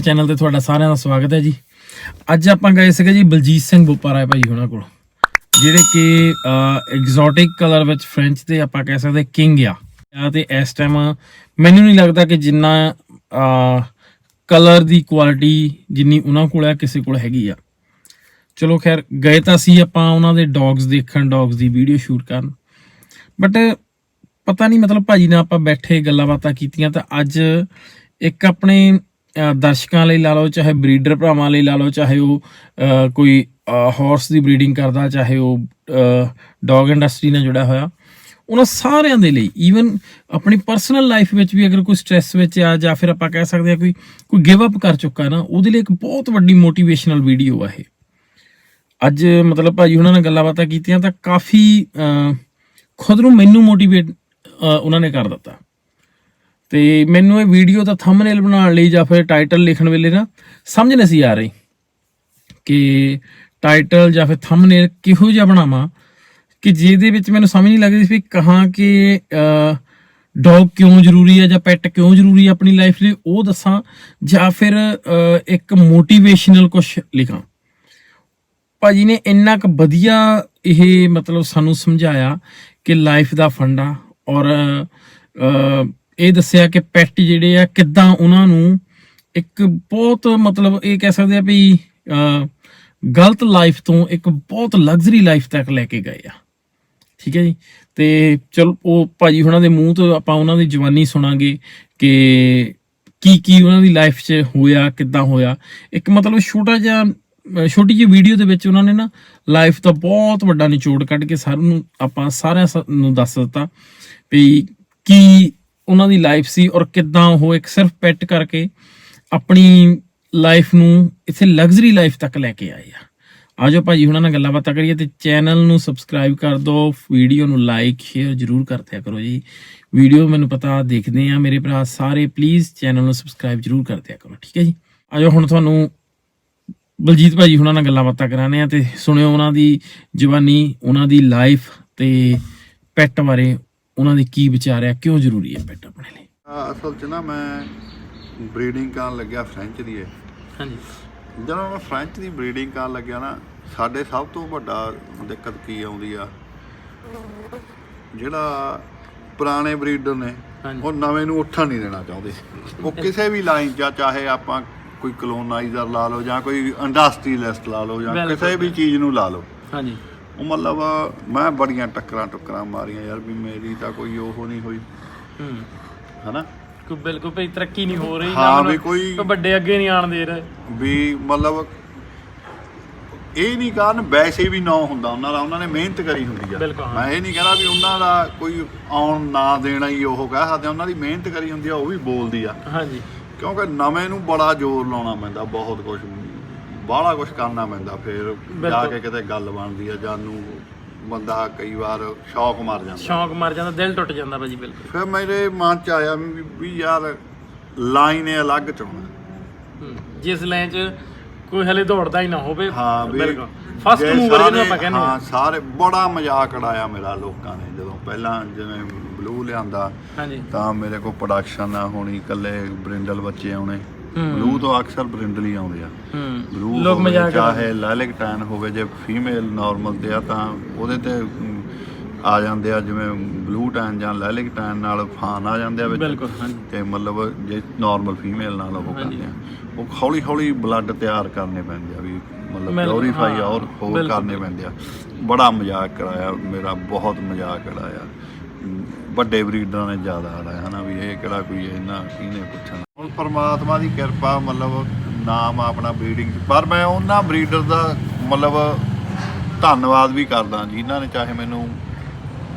Channel ਤੇ ਤੁਹਾਡਾ ਸਾਰਿਆਂ ਦਾ ਸਵਾਗਤ ਹੈ ਜੀ। ਅੱਜ ਆਪਾਂ ਗਏ ਸੀਗੇ ਜੀ ਬਲਜੀਤ ਸਿੰਘ ਬੋਪਾਰਾ ਭਾਈ ਉਹਨਾਂ ਕੋਲ, ਜਿਹੜੇ ਕਿ ਐਗਜ਼ੋਟਿਕ ਕਲਰ ਵਿੱਚ ਫ੍ਰੈਂਚ ਤੇ ਆਪਾਂ ਕਹਿ ਸਕਦੇ ਕਿੰਗ ਆ। ਆ ਤੇ ਇਸ ਟਾਈਮ ਮੈਨੂੰ ਨਹੀਂ ਲੱਗਦਾ ਕਿ ਜਿੰਨਾ ਕਲਰ ਦੀ ਕੁਆਲਿਟੀ ਜਿੰਨੀ ਉਹਨਾਂ ਕੋਲ ਆ, ਕਿਸੇ ਕੋਲ ਹੈਗੀ ਆ। ਚਲੋ ਖੈਰ, ਗਏ ਤਾਂ ਸੀ ਆਪਾਂ ਉਹਨਾਂ ਦੇ ਡੌਗਸ ਦੇਖਣ ਡੌਗਸ ਦੀ ਵੀਡੀਓ ਸ਼ੂਟ ਕਰਨ। ਬਟ ਪਤਾ ਨਹੀਂ ਮਤਲਬ ਭਾਜੀ ਨਾਲ ਆਪਾਂ ਬੈਠੇ ਗੱਲਾਂ ਬਾਤਾਂ ਕੀਤੀਆਂ ਤਾਂ ਅੱਜ ਇੱਕ ਆਪਣੇ ਦਰਸ਼ਕਾਂ ਲਈ ਲਾ ਲਓ, ਚਾਹੇ ਬਰੀਡਰ ਭਰਾਵਾਂ ਲਈ ਲਾ ਲਓ, ਚਾਹੇ ਉਹ ਕੋਈ ਹਾਰਸ ਦੀ ਬਰੀਡਿੰਗ ਕਰਦਾ, ਚਾਹੇ ਉਹ ਡੌਗ ਇੰਡਸਟਰੀ ਨਾਲ ਜੁੜਿਆ ਹੋਇਆ, ਉਹਨਾਂ ਸਾਰਿਆਂ ਦੇ ਲਈ ਈਵਨ ਆਪਣੀ ਪਰਸਨਲ ਲਾਈਫ ਵਿੱਚ ਵੀ ਅਗਰ ਕੋਈ ਸਟ੍ਰੈਸ ਵਿੱਚ ਆ, ਜਾਂ ਫਿਰ ਆਪਾਂ ਕਹਿ ਸਕਦੇ ਆ ਕੋਈ ਕੋਈ ਗਿਵ ਅਪ ਕਰ ਚੁੱਕਾ ਨਾ, ਉਹਦੇ ਲਈ ਇੱਕ ਬਹੁਤ ਵੱਡੀ ਮੋਟੀਵੇਸ਼ਨਲ ਵੀਡੀਓ ਆ ਇਹ। ਅੱਜ ਮਤਲਬ ਭਾਜੀ ਉਹਨਾਂ ਨਾਲ ਗੱਲਾਂ ਬਾਤਾਂ ਕੀਤੀਆਂ ਤਾਂ ਕਾਫੀ ਖੁਦ ਨੂੰ ਮੈਨੂੰ ਮੋਟੀਵੇਟ ਉਹਨਾਂ ਨੇ ਕਰ ਦਿੱਤਾ। ਤੇ ਮੈਨੂੰ ਇਹ ਵੀਡੀਓ ਦਾ ਥੰਬਨੇਲ ਬਣਾਉਣ ਲਈ ਜਾਂ ਫਿਰ ਟਾਈਟਲ ਲਿਖਣ ਵੇਲੇ ਨਾ ਸਮਝ ਨਹੀਂ ਸੀ ਆ ਰਹੀ ਕਿ ਟਾਈਟਲ ਜਾਂ ਫਿਰ ਥੰਬਨੇਲ ਕਿਹੋ ਜਿਹਾ ਬਣਾਵਾਂ ਕਿ ਜਿਹਦੇ ਵਿੱਚ ਮੈਨੂੰ ਸਮਝ ਨਹੀਂ ਲੱਗਦੀ ਸੀ ਵੀ ਕਹਾਂ ਕਿ ਡੌਗ ਕਿਉਂ ਜ਼ਰੂਰੀ ਹੈ ਜਾਂ ਪੈਟ ਕਿਉਂ ਜ਼ਰੂਰੀ ਹੈ ਆਪਣੀ ਲਾਈਫ ਲਈ, ਉਹ ਦੱਸਾਂ ਜਾਂ ਫਿਰ ਇੱਕ ਮੋਟੀਵੇਸ਼ਨਲ ਕੁਝ ਲਿਖਾਂ। ਭਾਜੀ ਨੇ ਇੰਨਾ ਕੁ ਵਧੀਆ ਇਹ ਮਤਲਬ ਸਾਨੂੰ ਸਮਝਾਇਆ ਕਿ ਲਾਈਫ ਦਾ ਫੰਡਾ ਔਰ ਇਹ ਦੱਸਿਆ ਕਿ ਪੈਟ ਜਿਹੜੇ ਆ, ਕਿੱਦਾਂ ਉਹਨਾਂ ਨੂੰ ਇੱਕ ਬਹੁਤ ਮਤਲਬ ਇਹ ਕਹਿ ਸਕਦੇ ਆ ਵੀ ਗਲਤ ਲਾਈਫ ਤੋਂ ਇੱਕ ਬਹੁਤ ਲਗਜ਼ਰੀ ਲਾਈਫ ਤੱਕ ਲੈ ਕੇ ਗਏ ਆ। ਠੀਕ ਹੈ ਜੀ? ਤੇ ਚਲੋ, ਉਹ ਭਾਜੀ ਉਹਨਾਂ ਦੇ ਮੂੰਹ ਤੋਂ ਆਪਾਂ ਉਹਨਾਂ ਦੀ ਜਵਾਨੀ ਸੁਣਾਂਗੇ ਕਿ ਕੀ ਕੀ ਉਹਨਾਂ ਦੀ ਲਾਈਫ 'ਚ ਹੋਇਆ, ਕਿੱਦਾਂ ਹੋਇਆ। ਇੱਕ ਮਤਲਬ ਛੋਟਾ ਜਿਹਾ ਛੋਟੀ ਜਿਹੀ ਵੀਡੀਓ ਦੇ ਵਿੱਚ ਉਹਨਾਂ ਨੇ ਨਾ ਲਾਈਫ ਦਾ ਬਹੁਤ ਵੱਡਾ ਨਿਚੋੜ ਕੱਢ ਕੇ ਸਾਰਿਆਂ ਨੂੰ ਆਪਾਂ ਸਾਰਿਆਂ ਸ- ਨੂੰ ਦੱਸ ਦਿੱਤਾ ਵੀ ਕੀ ਉਹਨਾਂ ਦੀ ਲਾਈਫ ਸੀ ਔਰ ਕਿੱਦਾਂ ਉਹ ਇੱਕ ਸਿਰਫ ਪੈਟ ਕਰਕੇ ਆਪਣੀ ਲਾਈਫ ਨੂੰ ਇਥੇ ਲਗਜ਼ਰੀ ਲਾਈਫ ਤੱਕ ਲੈ ਕੇ ਆਏ ਆ। ਆਜੋ ਭਾਜੀ ਹੁਣਾਂ ਨਾਲ ਗੱਲਾਂ ਬਾਤਾਂ ਕਰੀਏ ਤੇ ਚੈਨਲ ਨੂੰ ਸਬਸਕ੍ਰਾਈਬ ਕਰ ਦਿਓ ਵੀਡੀਓ ਨੂੰ ਲਾਈਕ ਸ਼ੇਅਰ ਜਰੂਰ ਕਰਦਿਆ ਕਰੋ ਜੀ। ਵੀਡੀਓ ਮੈਨੂੰ ਪਤਾ ਦੇਖਦੇ ਆ ਮੇਰੇ ਭਰਾ ਸਾਰੇ ਪਲੀਜ਼ ਚੈਨਲ ਨੂੰ ਸਬਸਕ੍ਰਾਈਬ ਜਰੂਰ ਕਰਦਿਆ ਕਰੋ, ਠੀਕ ਹੈ ਜੀ। ਆਜੋ ਹੁਣ ਤੁਹਾਨੂੰ ਬਲਜੀਤ ਭਾਜੀ ਹੁਣਾਂ ਨਾਲ ਗੱਲਾਂ ਬਾਤਾਂ ਕਰਾਣੇ ਆ ਤੇ ਸੁਣਿਓ ਉਹਨਾਂ ਦੀ ਜਵਾਨੀ, ਉਹਨਾਂ ਦੀ ਲਾਈਫ ਤੇ ਪੈਟ ਬਾਰੇ ਉਹਨਾਂ ਦੇ ਕੀ ਵਿਚਾਰ ਆ? ਕਿਉਂ ਜ਼ਰੂਰੀ ਹੈ ਪੈਟ ਆਪਣੇ ਲਈ? ਅਸਲ 'ਚ ਨਾ ਮੈਂ ਬਰੀਡਿੰਗ ਕਰਨ ਲੱਗਿਆ ਫ੍ਰੈਂਚ ਦੀ ਏ। ਹਾਂਜੀ। ਜਦੋਂ ਮੈਂ ਫ੍ਰੈਂਚ ਦੀ ਬਰੀਡਿੰਗ ਕਰਨ ਲੱਗਿਆ ਨਾ ਸਾਡੇ ਸਭ ਤੋਂ ਵੱਡਾ ਦਿੱਕਤ ਕੀ ਆਉਂਦੀ ਆ? ਜਿਹੜਾ ਪੁਰਾਣੇ ਬਰੀਡਰ ਨੇ। ਉਹ ਨਵੇਂ ਨੂੰ ਉੱਠਣ ਨਹੀਂ ਦੇਣਾ ਚਾਹੁੰਦੇ। ਉਹ ਕਿਸੇ ਵੀ ਲਾਈਨ 'ਚ ਚਾਹੇ ਆਪਾਂ ਕੋਈ ਕਲੋਨਾਈਜ਼ਰ ਲਾ ਲਓ ਜਾਂ ਕੋਈ ਇੰਡਸਟਰੀਲਿਸਟ ਲਾ ਲਓ ਜਾਂ। ਕਿਸੇ ਵੀ ਚੀਜ਼ ਨੂੰ ਲਾ ਲਓ। ਹਾਂਜੀ। ਉਹ ਮਤਲਬ ਮੈਂ ਬੜੀਆਂ ਟੱਕਰਾਂ ਟੁੱਕਰਾਂ ਮਾਰੀਆਂ ਯਾਰ ਵੀ ਮੇਰੀ ਤਾਂ ਕੋਈ ਉਹ ਨਹੀਂ ਹੋਈ। ਹੂੰ। ਹਨਾ? ਕੋਈ ਬਿਲਕੁਲ ਭਈ ਤਰੱਕੀ ਨਹੀਂ ਹੋ ਰਹੀ ਹਾਂ, ਨਾ ਵੀ ਕੋਈ- ਕੋਈ ਵੱਡੇ ਅੱਗੇ ਨਹੀਂ ਆਣ ਦੇ ਰਹੇ। ਵੀ ਮਤਲਬ ਇਹ ਨਹੀਂ ਕਾਰਨ ਵੈਸੇ ਵੀ ਨਾ ਹੁੰਦਾ ਉਹਨਾਂ ਦਾ ਉਹਨਾਂ ਨੇ ਮਿਹਨਤ ਕਰੀ ਹੁੰਦੀ ਆ। ਮੈਂ ਇਹ ਨਹੀਂ ਕਹਿੰਦਾ ਵੀ ਉਹਨਾਂ ਦਾ ਕੋਈ ਆਉਣ ਨਾ ਦੇਣਾ ਹੀ ਉਹ ਕਹਿ ਸਕਦੇ ਉਹਨਾਂ ਦੀ ਮਿਹਨਤ ਕਰੀ ਹੁੰਦੀ ਆ ਉਹ ਵੀ ਬੋਲਦੀ ਆ। ਹਾਂਜੀ। ਕਿਉਂਕਿ ਨਵੇਂ ਨੂੰ ਬੜਾ ਜ਼ੋਰ ਲਾਉਣਾ ਪੈਂਦਾ ਬਹੁਤ ਕੁਝ ਬਾਹਲਾ ਕੁਝ ਕਰਨਾ ਪੈਂਦਾ ਫਿਰ ਜਾ। ਕੇ ਕਿਤੇ ਗੱਲ ਬਣਦੀ ਆ ਜਾਨੂੰ ਬੰਦਾ ਕਈ ਵਾਰ ਸ਼ੌਕ ਮਰ ਜਾਂਦਾ। ਸ਼ੌਂਕ ਮਰ ਜਾਂਦਾ ਦਿਲ ਟੁੱਟ ਜਾਂਦਾ ਭਾਜੀ ਬਿਲਕੁਲ। ਫਿਰ ਮੇਰੇ ਮਨ ਚ ਆਇਆ ਵੀ ਯਾਰ ਲਾਈਨ ਇਹ ਅਲੱਗ ਚਾਉਣਾ ਜਿਸ ਲਾਈਨ 'ਚ ਕੋਈ ਹਲੇ ਦੌੜਦਾ ਹੀ ਨਾ ਹੋਵੇ। ਹਾਂ ਬਿਲਕੁਲ। ਫਸਟ ਜੇ ਮੂਵਰ ਜਿਹਨੂੰ ਆਪਾਂ ਕਹਿੰਦੇ ਹਾਂ ਹਾਂ। ਸਾਰੇ ਬੜਾ ਮਜ਼ਾਕ ਉਡਾਇਆ ਮੇਰਾ ਲੋਕਾਂ ਨੇ ਜਦੋਂ ਪਹਿਲਾਂ ਜਿਵੇਂ ਬਲੂ ਲਿਆਂਦਾ ਹਾਂਜੀ। ਤਾਂ ਮੇਰੇ ਕੋਲ ਪ੍ਰੋਡਕਸ਼ਨ ਨਾ ਹੋਣੀ ਇਕੱਲੇ ਬ੍ਰਿੰਡਲ ਬੱਚੇ ਆਉਣੇ। ਬਲੂ ਤੋਂ ਅਕਸਰ ਬ੍ਰਿੰਡਲ ਹੀ ਆਉਂਦੇ ਆ। ਹੂੰ। ਬਲੂ ਲੋਕ ਮਜ਼ਾਕ ਚਾਹੇ ਲਾਲਿਕ ਟੈਨ ਹੋਵੇ ਜੇ ਫੀਮੇਲ ਨਾਰਮਲ ਤੇ ਆ ਤਾਂ ਉਹਦੇ ਤੇ ਆ ਜਾਂਦੇ ਆ ਜਿਵੇਂ ਬਲੂ ਟੈਨ ਜਾਂ ਲਾਲਿਕ ਟੈਨ ਨਾਲ ਫਾਨ ਆ ਜਾਂਦੇ ਆ ਵਿੱਚ। ਬਿਲਕੁਲ ਹਾਂਜੀ। ਤੇ ਮਤਲਬ ਜੇ ਨਾਰਮਲ ਫੀਮੇਲ ਨਾਲ ਉਹ। ਕਰਦੇ ਆ। ਉਹ ਹੌਲੀ ਹੌਲੀ ਬਲੱਡ ਤਿਆਰ ਕਰਨੇ ਪੈਂਦੇ ਆ ਵੀ ਮਤਲਬ ਹਾਂ, ਔਰ ਹੋਰ ਕਰਨੇ ਪੈਂਦੇ ਆ। ਬੜਾ ਮਜ਼ਾਕ ਕਰਾਇਆ ਮੇਰਾ ਬਹੁਤ ਮਜ਼ਾਕ ਕਰਾਇਆ। ਵੱਡੇ ਬਰੀਡਰਾਂ ਨੇ ਜ਼ਿਆਦਾ ਉਡਾਇਆ ਹਨਾ ਵੀ ਇਹ ਕਿਹੜਾ ਕੋਈ ਇਹਨਾਂ ਕਿਹਨੇ ਪੁੱਛਣਾ। ਹੁਣ ਪਰਮਾਤਮਾ ਦੀ ਕਿਰਪਾ ਮਤਲਬ ਨਾਮ ਆਪਣਾ ਬਰੀਡਿੰਗ ਪਰ ਮੈਂ ਉਹਨਾਂ ਬਰੀਡਰ ਦਾ ਮਤਲਬ ਧੰਨਵਾਦ ਵੀ ਕਰਦਾ ਜਿਨ੍ਹਾਂ ਨੇ ਚਾਹੇ ਮੈਨੂੰ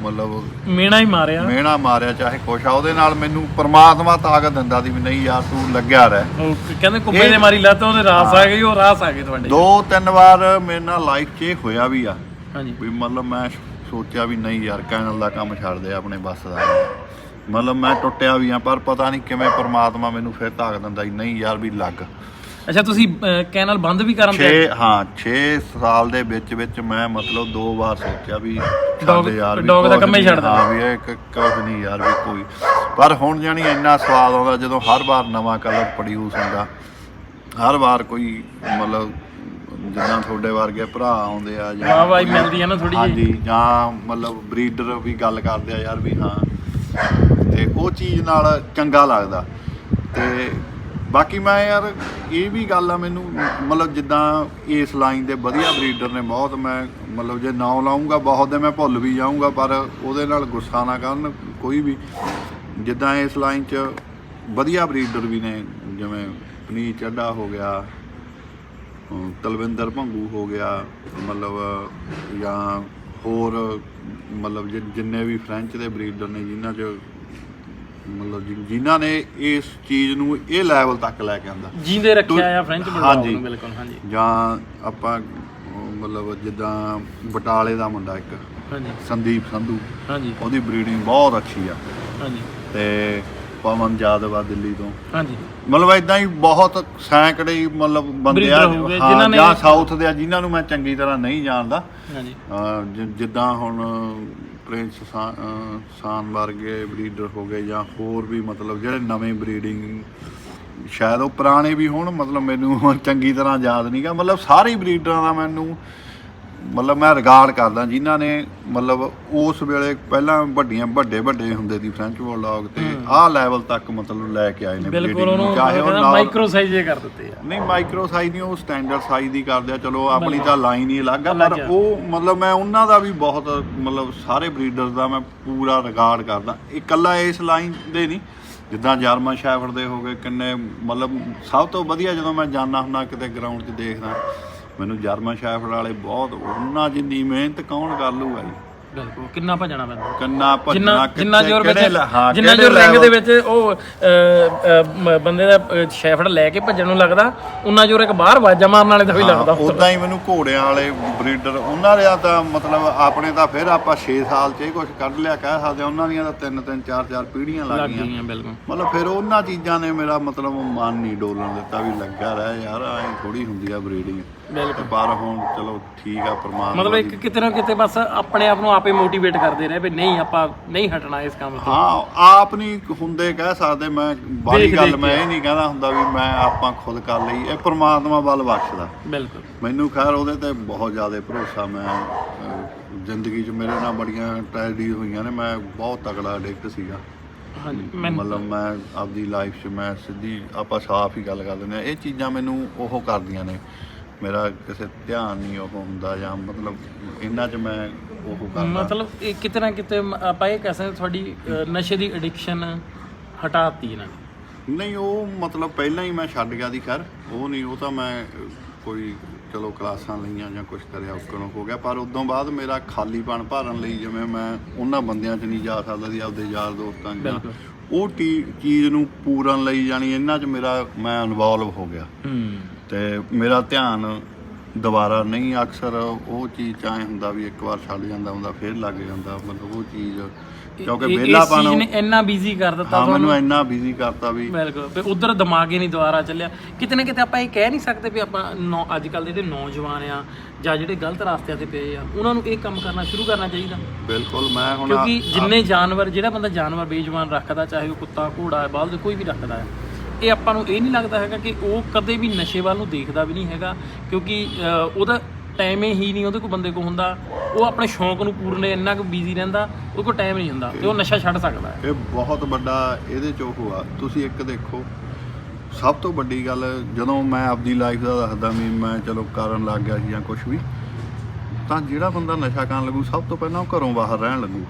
ਮਤਲਬ ਮੇਣਾ ਹੀ ਮਾਰਿਆ। ਮਿਹਣਾ ਮਾਰਿਆ ਚਾਹੇ ਕੁਛ ਆ ਉਹਦੇ ਨਾਲ ਮੈਨੂੰ ਪ੍ਰਮਾਤਮਾ ਤਾਕਤ ਦਿੰਦਾ ਸੀ ਵੀ ਨਹੀਂ ਯਾਰ ਤੂੰ ਲੱਗਿਆ ਰਹਿ। ਕਹਿੰਦੇ ਕੁੱਬੇ ਦੇ ਮਾਰੀ ਲੱਤ ਉਹਦੇ ਰਾਸ ਆ ਗਈ ਉਹ ਰਾਸ ਆ ਗਏ ਤੁਹਾਡੇ। ਦੋ ਤਿੰਨ ਵਾਰ ਮੇਰੇ ਨਾਲ ਲਾਈਫ 'ਚ ਹੋਇਆ ਵੀ ਆ। ਹਾਂਜੀ। ਵੀ ਮਤਲਬ ਮੈਂ ਸੋਚਿਆ ਵੀ ਨਹੀਂ ਯਾਰ ਕੈਨਲ ਦਾ ਕੰਮ ਛੱਡ ਦੇ ਆਪਣੇ ਬੱਸ ਦਾ। ਮਤਲਬ ਮੈਂ ਟੁੱਟਿਆ ਵੀ ਆ ਪਰ ਪਤਾ ਨਹੀਂ ਕਿਵੇਂ ਪ੍ਰਮਾਤਮਾ ਮੈਨੂੰ ਫਿਰ ਤਾਕਤ ਦਿੰਦਾ ਨਹੀਂ ਯਾਰ ਵੀ ਲੱਗ ਅੱਛਾ ਤੁਸੀਂ ਅਹ, ਕੈਨਲ ਬੰਦ ਵੀ ਕਰਨ 6 ਤੇ ਹਾਂ 6 ਸਾਲ ਦੇ ਵਿੱਚ ਵਿੱਚ ਮੈਂ ਮਤਲਬ ਦੋ ਵਾਰ ਸੋਚਿਆ ਵੀ Dog- ਯਾਰ ਵੀ dog ਦਾ ਕੁਛ ਕੰਮ ਹੀ ਨਹੀਂ, ਛੱਡ। ਹਾਂ ਵੀ ਇਹ ਕ- ਕੁਛ ਨਹੀਂ ਯਾਰ ਵੀ ਕੋਈ ਪਰ ਹੁਣ ਜਾਨੀ ਇੰਨਾ ਸਵਾਦ ਆਉਂਦਾ ਜਦੋਂ ਹਰ ਵਾਰ ਨਵਾਂ ਕਲਰ ਪ੍ਰੋਡਿਊਸ ਹੁੰਦਾ ਹਰ ਵਾਰ ਕੋਈ ਮਤਲਬ ਜਿੱਦਾਂ ਤੁਹਾਡੇ ਵਰਗੇ ਭਰਾ ਆਉਂਦੇ ਆ ਜਾਂ ਵਾਹ ਵਾਹੀ ਕੋਈ- ਮਿਲਦੀ ਆ ਨਾ ਥੋੜ੍ਹੀ ਜਿਹੀ। ਹਾਂਜੀ ਜਾਂ ਮਤਲਬ ਬਰੀਡਰ ਵੀ ਗੱਲ ਕਰਦੇ ਆ ਯਾਰ ਵੀ ਹਾਂ ਤੇ ਉਹ ਚੀਜ਼ ਨਾਲ ਚੰਗਾ ਲੱਗਦਾ। ਤੇ ਬਾਕੀ ਮੈਂ ਯਾਰ ਇਹ ਵੀ ਗੱਲ ਆ ਮੈਨੂੰ, ਮਤਲਬ ਜਿੱਦਾਂ ਇਸ ਲਾਈਨ ਦੇ ਵਧੀਆ ਬਰੀਡਰ ਨੇ ਬਹੁਤ, ਮੈਂ ਮਤਲਬ ਜੇ ਨਾਂ ਲਾਉਂਗਾ ਬਹੁਤ ਦੇ ਮੈਂ ਭੁੱਲ ਵੀ ਜਾਊਂਗਾ, ਪਰ ਉਹਦੇ ਨਾਲ ਗੁੱਸਾ ਨਾ ਕਰਨ ਕੋਈ ਵੀ। ਜਿੱਦਾਂ ਇਸ ਲਾਈਨ 'ਚ ਵਧੀਆ ਬਰੀਡਰ ਵੀ ਨੇ, ਜਿਵੇਂ ਪਨੀਰ ਚੱਡਾ ਹੋ ਗਿਆ ਤਲਵਿੰਦਰ ਭੰਗੂ ਹੋ ਗਿਆ, ਮਤਲਬ ਜਾਂ ਹੋਰ ਮਤਲਬ ਜਿ- ਜਿੰਨੇ ਵੀ ਫ੍ਰੈਂਚ ਦੇ ਬਰੀਡਰ ਨੇ, ਜਿਨ੍ਹਾਂ 'ਚ ਮਤਲਬ ਜਿ- ਜਿਨ੍ਹਾਂ ਨੇ ਇਸ ਚੀਜ਼ ਨੂੰ ਇਹ ਲੈਵਲ ਤੱਕ ਲੈ ਕੇ ਆਂਦਾ। ਜੀਂਦੇ ਰੱਖਿਆ ਆ ਫ੍ਰੈਂਚ ਬੁਲਡੌਗ ਹਾਂਜੀ। ਨੂੰ ਬਿਲਕੁਲ ਹਾਂਜੀ। ਜਾਂ ਆਪਾਂ ਅਮ ਮਤਲਬ ਜਿੱਦਾਂ ਬਟਾਲੇ ਦਾ ਮੁੰਡਾ ਇੱਕ ਹਾਂਜੀ। ਸੰਦੀਪ ਸੰਧੂ ਹਾਂਜੀ। ਉਹਦੀ ਬਰੀਡਿੰਗ ਬਹੁਤ ਅੱਛੀ ਆ। ਹਾਂਜੀ। ਤੇ ਪਵਨ ਜਾਦਵ ਆ ਦਿੱਲੀ ਤੋਂ। ਹਾਂਜੀ। ਮਤਲਬ ਇਦਾਂ ਹੀ ਬਹੁਤ ਸੈਂਕੜੇ ਹੀ ਮਤਲਬ ਬੰਦੇ ਆ Breeder ਹੋਊਗੇ, ਹਾਂ, ਜਿਨ੍ਹਾਂ ਨੇ- ਜਾਂ ਸਾਊਥ ਦੇ ਆ ਜਿਨ੍ਹਾਂ ਨੂੰ ਮੈਂ ਚੰਗੀ ਤਰ੍ਹਾਂ ਨਹੀਂ ਜਾਣਦਾ। ਹਾਂਜੀ। ਅਹ ਜਿ- ਜਿੱਦਾਂ ਹੁਣ ਪ੍ਰਿੰਸ ਸਾ- ਸਾਨ ਵਰਗੇ ਬਰੀਡਰ ਹੋ ਗਏ ਜਾਂ ਹੋਰ ਵੀ ਮਤਲਬ ਜਿਹੜੇ ਨਵੇਂ ਬਰੀਡਿੰਗ ਸ਼ਾਇਦ ਉਹ ਪੁਰਾਣੇ ਵੀ ਹੋਣ, ਮਤਲਬ ਮੈਨੂੰ ਚੰਗੀ ਤਰ੍ਹਾਂ ਯਾਦ ਨਹੀਂਗਾ ਮਤਲਬ ਸਾਰੇ ਬਰੀਡਰਾਂ ਦਾ ਮੈਨੂੰ ਮਤਲਬ ਮੈਂ ਰਿਗਾਰਡ ਕਰਦਾ ਜਿਨ੍ਹਾਂ ਨੇ ਮਤਲਬ ਉਸ ਵੇਲੇ ਪਹਿਲਾਂ ਵੱਡੀਆਂ ਵੱਡੇ ਵੱਡੇ ਹੁੰਦੇ ਸੀ ਫ੍ਰੈਂਚ ਬੁਲਡੌਗ ਤੇ ਆਹ ਲੈਵਲ ਤੱਕ ਮਤਲਬ ਲੈ ਕੇ ਆਏ ਨੇ ਬਿਲਕੁਲ। ਉਹਨੂੰ ਚਾਹੇ ਉਹ ਮਾਈਕਰੋ ਸਾਈਜ਼ ਕਰ ਦਿੱਤੇ ਆ। ਨਹੀਂ ਮਾਈਕਰੋ ਸਾਈਜ਼ ਨਹੀਂ ਉਹ ਸਟੈਂਡਰਡ ਸਾਈਜ਼ ਦੀ ਕਰਦੇ ਆ। ਚਲੋ ਆਪਣੀ ਤਾਂ ਲਾਈਨ ਹੀ ਅਲੱਗ ਆ ਪਰ। ਉਹ ਮਤਲਬ ਮੈਂ ਉਹਨਾਂ ਦਾ ਵੀ ਬਹੁਤ ਮਤਲਬ ਸਾਰੇ ਬਰੀਡਰਸ ਦਾ ਮੈਂ ਪੂਰਾ ਰਿਗਾਰਡ ਕਰਦਾ। ਇਕੱਲਾ ਇਸ ਲਾਈਨ ਦੇ ਨਹੀਂ ਜਿੱਦਾਂ ਜਰਮਨ ਸ਼ੈਫਰਡ ਦੇ ਹੋ ਗਏ ਕਿੰਨੇ ਮਤਲਬ ਸਭ ਤੋਂ ਵਧੀਆ ਜਦੋਂ ਮੈਂ ਜਾਣਾ ਹੁੰਦਾ ਕਿਤੇ ਗਰਾਊਂਡ 'ਚ ਦੇਖਦਾ। ਮੈਨੂੰ ਜਰਮਨ ਸ਼ੈਫਰਡ ਵਾਲੇ ਬਹੁਤ ਉਹਨਾਂ ਜਿੰਨੀ ਮਿਹਨਤ ਕੌਣ ਕਰ ਲੂਗਾ ਜੀ? ਬਿਲਕੁਲ ਕਿੰਨਾ ਭਜਣਾ ਪੈਂਦਾ? ਕੰਨਾ ਭੱਜਣਾ ਜਿੰਨਾ ਜ਼ੋਰ ਵਿੱਚ ਕਿਹੜੇ ਲ- ਹਾਂ, ਜਿੰਨਾ ਕਿਹੜੇ ਜ਼ੋਰ ਰਿੰਗ ਦੇ level- ਵਿੱਚ ਉਹ ਅ, ਅ, ਮ- ਬੰਦੇ ਦਾ ਅ, ਸ਼ੈਫੜ ਲੈ ਕੇ ਭੱਜਣ ਨੂੰ ਲੱਗਦਾ ਉਨਾ ਜ਼ੋਰ ਇੱਕ ਬਾਹਰ ਵਾਜਾ ਮਾਰਨ ਵਾਲੇ ਦਾ ਵੀ ਲੱਗਦਾ। ਉਦਾਂ ਹੀ ਮੈਨੂੰ ਘੋੜਿਆਂ ਵਾਲੇ ਬਰੀਡਰ ਉਹਨਾਂ ਦੇ ਤਾਂ ਮਤਲਬ ਆਪਣੇ ਤਾਂ ਫਿਰ ਆਪਾਂ 6 ਸਾਲ 'ਚ ਇਹ ਕੁਝ ਕੱਢ ਲਿਆ ਕਹਿ ਸਕਦੇ ਉਹਨਾਂ ਦੀਆਂ ਤਾਂ ਤਿੰਨ ਤਿੰਨ ਚਾਰ ਚਾਰ ਪੀੜ੍ਹੀਆਂ ਲੱਗ ਗਈਆਂ। ਮਤਲਬ ਫਿਰ ਉਹਨਾਂ ਚੀਜ਼ਾਂ ਨੇ ਮੇਰਾ ਮਤਲਬ ਮਨ ਨਹੀਂ ਡੋਲਣ ਦਿੱਤਾ ਵੀ ਲੱਗਾ ਰਹਿ ਯਾਰ ਐਂ ਥੋੜੀ ਹੁੰਦੀ ਆ ਬਰੀਡਿੰਗ। ਬਿਲਕੁਲ। ਪਰ ਹੁਣ ਚਲੋ ਠੀਕ ਆ ਪਰਮਾਤਮਾ ਮਤਲਬ ਇੱਕ ਕਿਤੇ ਨਾ ਕਿਤੇ ਬਸ ਆਪਣੇ ਆਪ ਨੂੰ ਆਪੇ ਮੋਟੀਵੇਟ ਕਰਦੇ ਰਹੇ ਵੀ ਨਹੀਂ ਆਪਾਂ ਨਹੀਂ ਹਟਣਾ ਇਸ ਕੰਮ ਤੋਂ। ਹਾਂ ਆਪ ਨਹੀਂ ਹੁੰਦੇ ਕਹਿ ਸਕਦੇ ਮੈਂ ਦੇਖ ਗੱਲ ਮੈਂ ਇਹ ਨਹੀਂ ਕਹਿੰਦਾ ਹੁੰਦਾ ਵੀ ਮੈਂ ਆਪਾਂ ਖੁਦ ਕਰ ਲਈ ਇਹ ਪਰਮਾਤਮਾ ਵੱਲ ਬਖਸ਼ਦਾ। ਬਿਲਕੁਲ। ਮੈਨੂੰ ਖੈਰ ਉਹਦੇ ਤੇ ਬਹੁਤ ਜ਼ਿਆਦਾ ਭਰੋਸਾ ਮੈਂ ਅਹ, ਜ਼ਿੰਦਗੀ 'ਚ ਮੇਰੇ ਨਾਲ ਬੜੀਆਂ ਟ੍ਰੈਜਡੀ ਹੋਈਆਂ ਨੇ ਮੈਂ ਬਹੁਤ ਤਕੜਾ ਐਡਿਕਟ ਸੀਗਾ। ਹਾਂਜੀ ਮੈਂ ਮਤਲਬ ਮੈਂ ਆਪਦੀ ਲਾਈਫ 'ਚ ਮੈਂ ਸਿੱਧੀ ਆਪਾਂ ਸਾਫ਼ ਹੀ ਗੱਲ ਕਰ ਦਿੰਦੇ ਆ ਇਹ ਚੀਜ਼ਾਂ ਮੈਨੂੰ ਉਹ ਕਰਦੀਆਂ ਨੇ। ਮੇਰਾ ਕਿਸੇ ਧਿਆਨ ਨਹੀਂ ਉਹ ਹੁੰਦਾ ਜਾਂ ਮਤਲਬ ਇਹਨਾਂ 'ਚ ਮੈਂ ਉਹ ਕਰਦਾ। ਮਤਲਬ ਇਹ ਕਿਤੇ ਨਾ ਕਿਤੇ ਆਪਾਂ ਇਹ ਕਹਿ ਸਕਦੇ ਤੁਹਾਡੀ ਅ, ਨਸ਼ੇ ਦੀ ਐਡਿਕਸ਼ਨ ਹਟਾਤੀ ਇਹਨਾਂ ਨੇ। ਨਹੀਂ ਉਹ ਮਤਲਬ ਪਹਿਲਾਂ ਹੀ ਮੈਂ ਛੱਡ ਗਿਆ ਦੀ ਖੈਰ। ਉਹ ਨਹੀਂ ਉਹ ਤਾਂ ਮੈਂ ਅਹ, ਕੋਈ ਚਲੋ ਕਲਾਸਾਂ ਲਈਆਂ ਜਾਂ ਕੁਝ ਕਰਿਆ ਉੱਕਣ ਹੋ ਗਿਆ। ਪਰ ਉਦੋਂ ਬਾਅਦ ਮੇਰਾ ਖਾਲੀਪਣ ਭਰਨ ਲਈ ਜਿਵੇਂ ਮੈਂ ਉਹਨਾਂ ਬੰਦਿਆਂ 'ਚ ਨਹੀਂ ਜਾ ਸਕਦਾ ਸੀ ਆਪਦੇ ਯਾਰ ਦੋਸਤਾਂ 'ਚ। ਜਾਂ ਬਿਲਕੁਲ। ਉਹ ਟੀ- ਚੀਜ਼ ਨੂੰ ਪੂਰਨ ਲਈ ਜਾਣੀ ਇਹਨਾਂ 'ਚ ਮੇਰਾ ਮੈਂ ਇਨਵੋਲਵ ਹੋ ਗਿਆ। ਹੂੰ। ਤੇ ਮੇਰਾ ਧਿਆਨ ਦੁਬਾਰਾ ਨਹੀਂ ਅਕਸਰ ਉਹ ਚੀਜ਼ ਚਾਹੇ ਹੁੰਦਾ ਵੀ ਇੱਕ ਵਾਰ ਛੱਡ ਜਾਂਦਾ ਹੁੰਦਾ ਫੇਰ ਲੱਗ ਜਾਂਦਾ ਮਤਲਬ ਉਹ ਚੀਜ਼ ਕਿਉਂਕਿ ਵਿਹਲਾ ਪਾਣੋ ਨੇ ਇੰਨਾ ਬਿਜ਼ੀ ਕਰ ਦਿੱਤਾ ਹਾਂ ਮੈਨੂੰ ਇੰਨਾ ਬਿਜ਼ੀ ਕਰਤਾ ਵੀ ਬਿਲਕੁਲ। ਤੇ ਉਧਰ ਦਿਮਾਗ ਹੀ ਨਹੀਂ ਦੁਬਾਰਾ ਚੱਲਿਆ। ਕਿਤੇ ਨਾ ਕਿਤੇ ਆਪਾਂ ਇਹ ਕਹਿ ਨਹੀਂ ਸਕਦੇ ਵੀ ਆਪਾਂ ਅੱਜ ਕੱਲ ਦੇ ਜਿਹੜੇ ਨੌਜਵਾਨ ਆ ਜਾਂ ਜਿਹੜੇ ਗਲਤ ਰਾਸਤਿਆਂ ਤੇ ਪਏ ਆ ਉਹਨਾਂ ਨੂੰ ਇਹ ਕੰਮ ਕਰਨਾ ਸ਼ੁਰੂ ਕਰਨਾ ਚਾਹੀਦਾ। ਬਿਲਕੁਲ ਮੈਂ ਹੁਣ ਕਿਉਂਕਿ ਜਿੰਨੇ ਜਾਨਵਰ ਜਿਹੜਾ ਬੰਦਾ ਜਾਨਵਰ ਬੇਜਵਾਨ ਰੱਖਦਾ ਚਾਹੇ ਉਹ ਕੁੱਤਾ ਘੋੜਾ ਹੈ ਬਲਦ ਕੋਈ ਵੀ ਰੱਖਦਾ ਹੈ ਇਹ ਆਪਾਂ ਨੂੰ ਇਹ ਨਹੀਂ ਲੱਗਦਾ ਹੈਗਾ ਕਿ ਉਹ ਕਦੇ ਵੀ ਨਸ਼ੇ ਵੱਲ ਨੂੰ ਦੇਖਦਾ ਵੀ ਨਹੀਂ ਹੈਗਾ ਕਿਉਂਕਿ ਉਹਦਾ ਟਾਈਮ ਹੀ ਨਹੀਂ ਉਹਦੇ ਕੋਲ ਬੰਦੇ ਕੋਲ ਹੁੰਦਾ। ਉਹ ਆਪਣੇ ਸ਼ੌਂਕ ਨੂੰ ਪੂਰਨੇ ਇੰਨਾ ਕੁ ਬਿਜ਼ੀ ਰਹਿੰਦਾ ਉਹਦੇ ਕੋਲ ਟਾਈਮ ਨਹੀਂ ਹੁੰਦਾ ਤੇ ਉਹ ਨਸ਼ਾ ਛੱਡ ਸਕਦਾ ਹੈ। ਇਹ ਬਹੁਤ ਵੱਡਾ ਇਹਦੇ ਚ ਉਹ ਆ। ਤੁਸੀਂ ਇੱਕ ਦੇਖੋ ਸਭ ਤੋਂ ਵੱਡੀ ਗੱਲ ਜਦੋਂ ਮੈਂ ਆਪਦੀ ਲਾਈਫ ਦਾ ਦੱਸਦਾ ਵੀ ਮੈਂ ਚਲੋ ਕਰਨ ਲੱਗ ਗਿਆ ਸੀ ਜਾਂ ਕੁਝ ਵੀ ਤਾਂ ਜਿਹੜਾ ਬੰਦਾ ਨਸ਼ਾ ਕਰਨ ਲੱਗੂ ਸਭ ਤੋਂ ਪਹਿਲਾਂ ਉਹ ਘਰੋਂ ਬਾਹਰ ਰਹਿਣ ਲੱਗੂ।